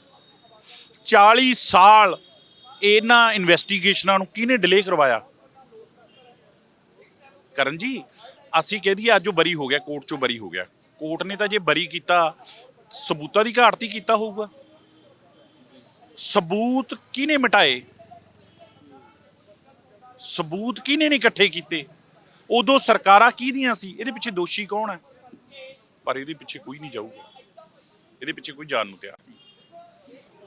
40 ਸਾਲ ਇਹਨਾਂ ਇਨਵੈਸਟੀਗੇਸ਼ਨਾਂ ਨੂੰ ਕਿਹਨੇ ਡਿਲੇ ਕਰਵਾਇਆ? ਕਰਨ ਜੀ, ਅਸੀਂ ਕਹਿ ਦਈਏ ਅੱਜ ਉਹ ਬਰੀ ਹੋ ਗਿਆ ਕੋਰਟ ਚੋਂ ਬਰੀ ਹੋ ਗਿਆ। ਕੋਰਟ ਨੇ ਤਾਂ ਜੇ ਬਰੀ ਕੀਤਾ, ਸਬੂਤਾਂ ਦੀ ਘਾਟ ਤੇ ਕੀਤਾ ਹੋਊਗਾ। ਸਬੂਤ ਕਿਹਨੇ ਮਿਟਾਏ? ਸਬੂਤ ਕਿਹਨੇ ਨਹੀਂ ਇਕੱਠੇ ਕੀਤੇ? ਉਦੋਂ ਸਰਕਾਰਾਂ ਕਿਹਦੀਆਂ ਸੀ? ਇਹਦੇ ਪਿੱਛੇ ਦੋਸ਼ੀ ਕੌਣ ਹੈ? ਪਰ ਇਹਦੇ ਪਿੱਛੇ ਕੋਈ ਨਹੀਂ ਜਾਊਗਾ। ਇਹਦੇ ਪਿੱਛੇ ਕੋਈ ਜਾਣ ਨੂੰ ਤਿਆਰ ਨਹੀਂ।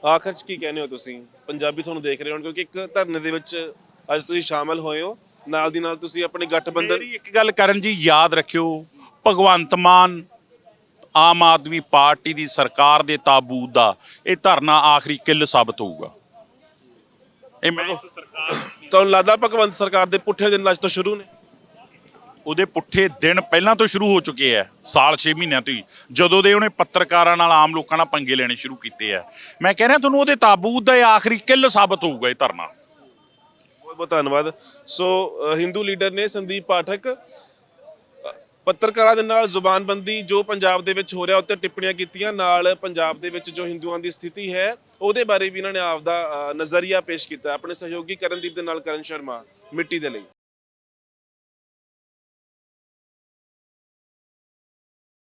ਆਖਰ ਚ ਕੀ ਕਹਿੰਦੇ ਹੋ ਤੁਸੀਂ? ਪੰਜਾਬੀ ਤੁਹਾਨੂੰ ਦੇਖ ਰਹੇ ਹੋ ਕਿਉਂਕਿ ਇੱਕ ਧਰਨੇ ਦੇ ਵਿੱਚ ਅੱਜ ਤੁਸੀਂ ਸ਼ਾਮਲ ਹੋਏ ਹੋ। ਨਾਲ ਦੀ ਨਾਲ ਤੁਸੀਂ ਆਪਣੇ ਗੱਠਬੰਧਨ ਮੇਰੀ ਇੱਕ ਗੱਲ ਕਰਨ ਜੀ ਯਾਦ ਰੱਖਿਓ। ਭਗਵੰਤ ਮਾਨ ਆਮ ਆਦਮੀ ਪਾਰਟੀ ਦੀ ਸਰਕਾਰ ਦੇ ਤਾਬੂਤ ਦਾ ਇਹ ਧਰਨਾ ਆਖਰੀ ਕਿੱਲ ਸਾਬਤ ਹੋਊਗਾ। ਇਹ ਮੈਂ ਤੁਹਾਨੂੰ ਲੱਗਦਾ ਭਗਵੰਤ ਸਰਕਾਰ ਦੇ ਪੁੱਠੇ ਦਿਨ ਅੱਜ ਤੋਂ ਸ਼ੁਰੂ ਨੇ? ਉਹਦੇ ਪੁੱਠੇ ਦਿਨ ਪਹਿਲਾਂ ਤੋਂ ਸ਼ੁਰੂ ਹੋ ਚੁੱਕੇ ਆ, ਸਾਲ 6 ਮਹੀਨਿਆਂ ਤੋਂ ਹੀ। ਜਦੋਂ ਦੇ ਉਹਨੇ ਪੱਤਰਕਾਰਾਂ ਨਾਲ ਆਮ ਲੋਕਾਂ ਨਾਲ ਪੰਗੇ ਲੈਣੇ ਸ਼ੁਰੂ ਕੀਤੇ ਆ। ਮੈਂ ਕਹਿ ਰਿਹਾ ਤੁਹਾਨੂੰ ਉਹਦੇ ਤਾਬੂਤ ਦਾ ਇਹ ਆਖਰੀ ਕਿੱਲ ਸਾਬਤ ਹੋਊਗਾ ਇਹ ਧਰਨਾ। ਬਹੁਤ ਬਹੁਤ ਧੰਨਵਾਦ। ਸੋ ਹਿੰਦੂ ਲੀਡਰ ਨੇ ਸੰਦੀਪ ਪਾਠਕ ਪੱਤਰਕਾਰਾਂ ਦੇ ਨਾਲ ਜ਼ੁਬਾਨਬੰਦੀ ਜੋ ਪੰਜਾਬ ਦੇ ਵਿੱਚ ਹੋ ਰਿਹਾ, ਉੱਤੇ ਟਿੱਪਣੀਆਂ ਕੀਤੀਆਂ। ਨਾਲ ਪੰਜਾਬ ਦੇ ਵਿੱਚ ਜੋ ਹਿੰਦੂਆਂ ਦੀ ਸਥਿਤੀ ਹੈ, ਉਹਦੇ ਬਾਰੇ ਵੀ ਇਹਨਾਂ ਨੇ ਆਪਦਾ ਨਜ਼ਰੀਆ ਪੇਸ਼ ਕੀਤਾ। ਆਪਣੇ ਸਹਿਯੋਗੀ ਕਰਨਦੀਪ ਦੇ ਨਾਲ ਕਰਨ ਸ਼ਰਮਾ, ਮਿੱਟੀ ਦੇ ਲਈ।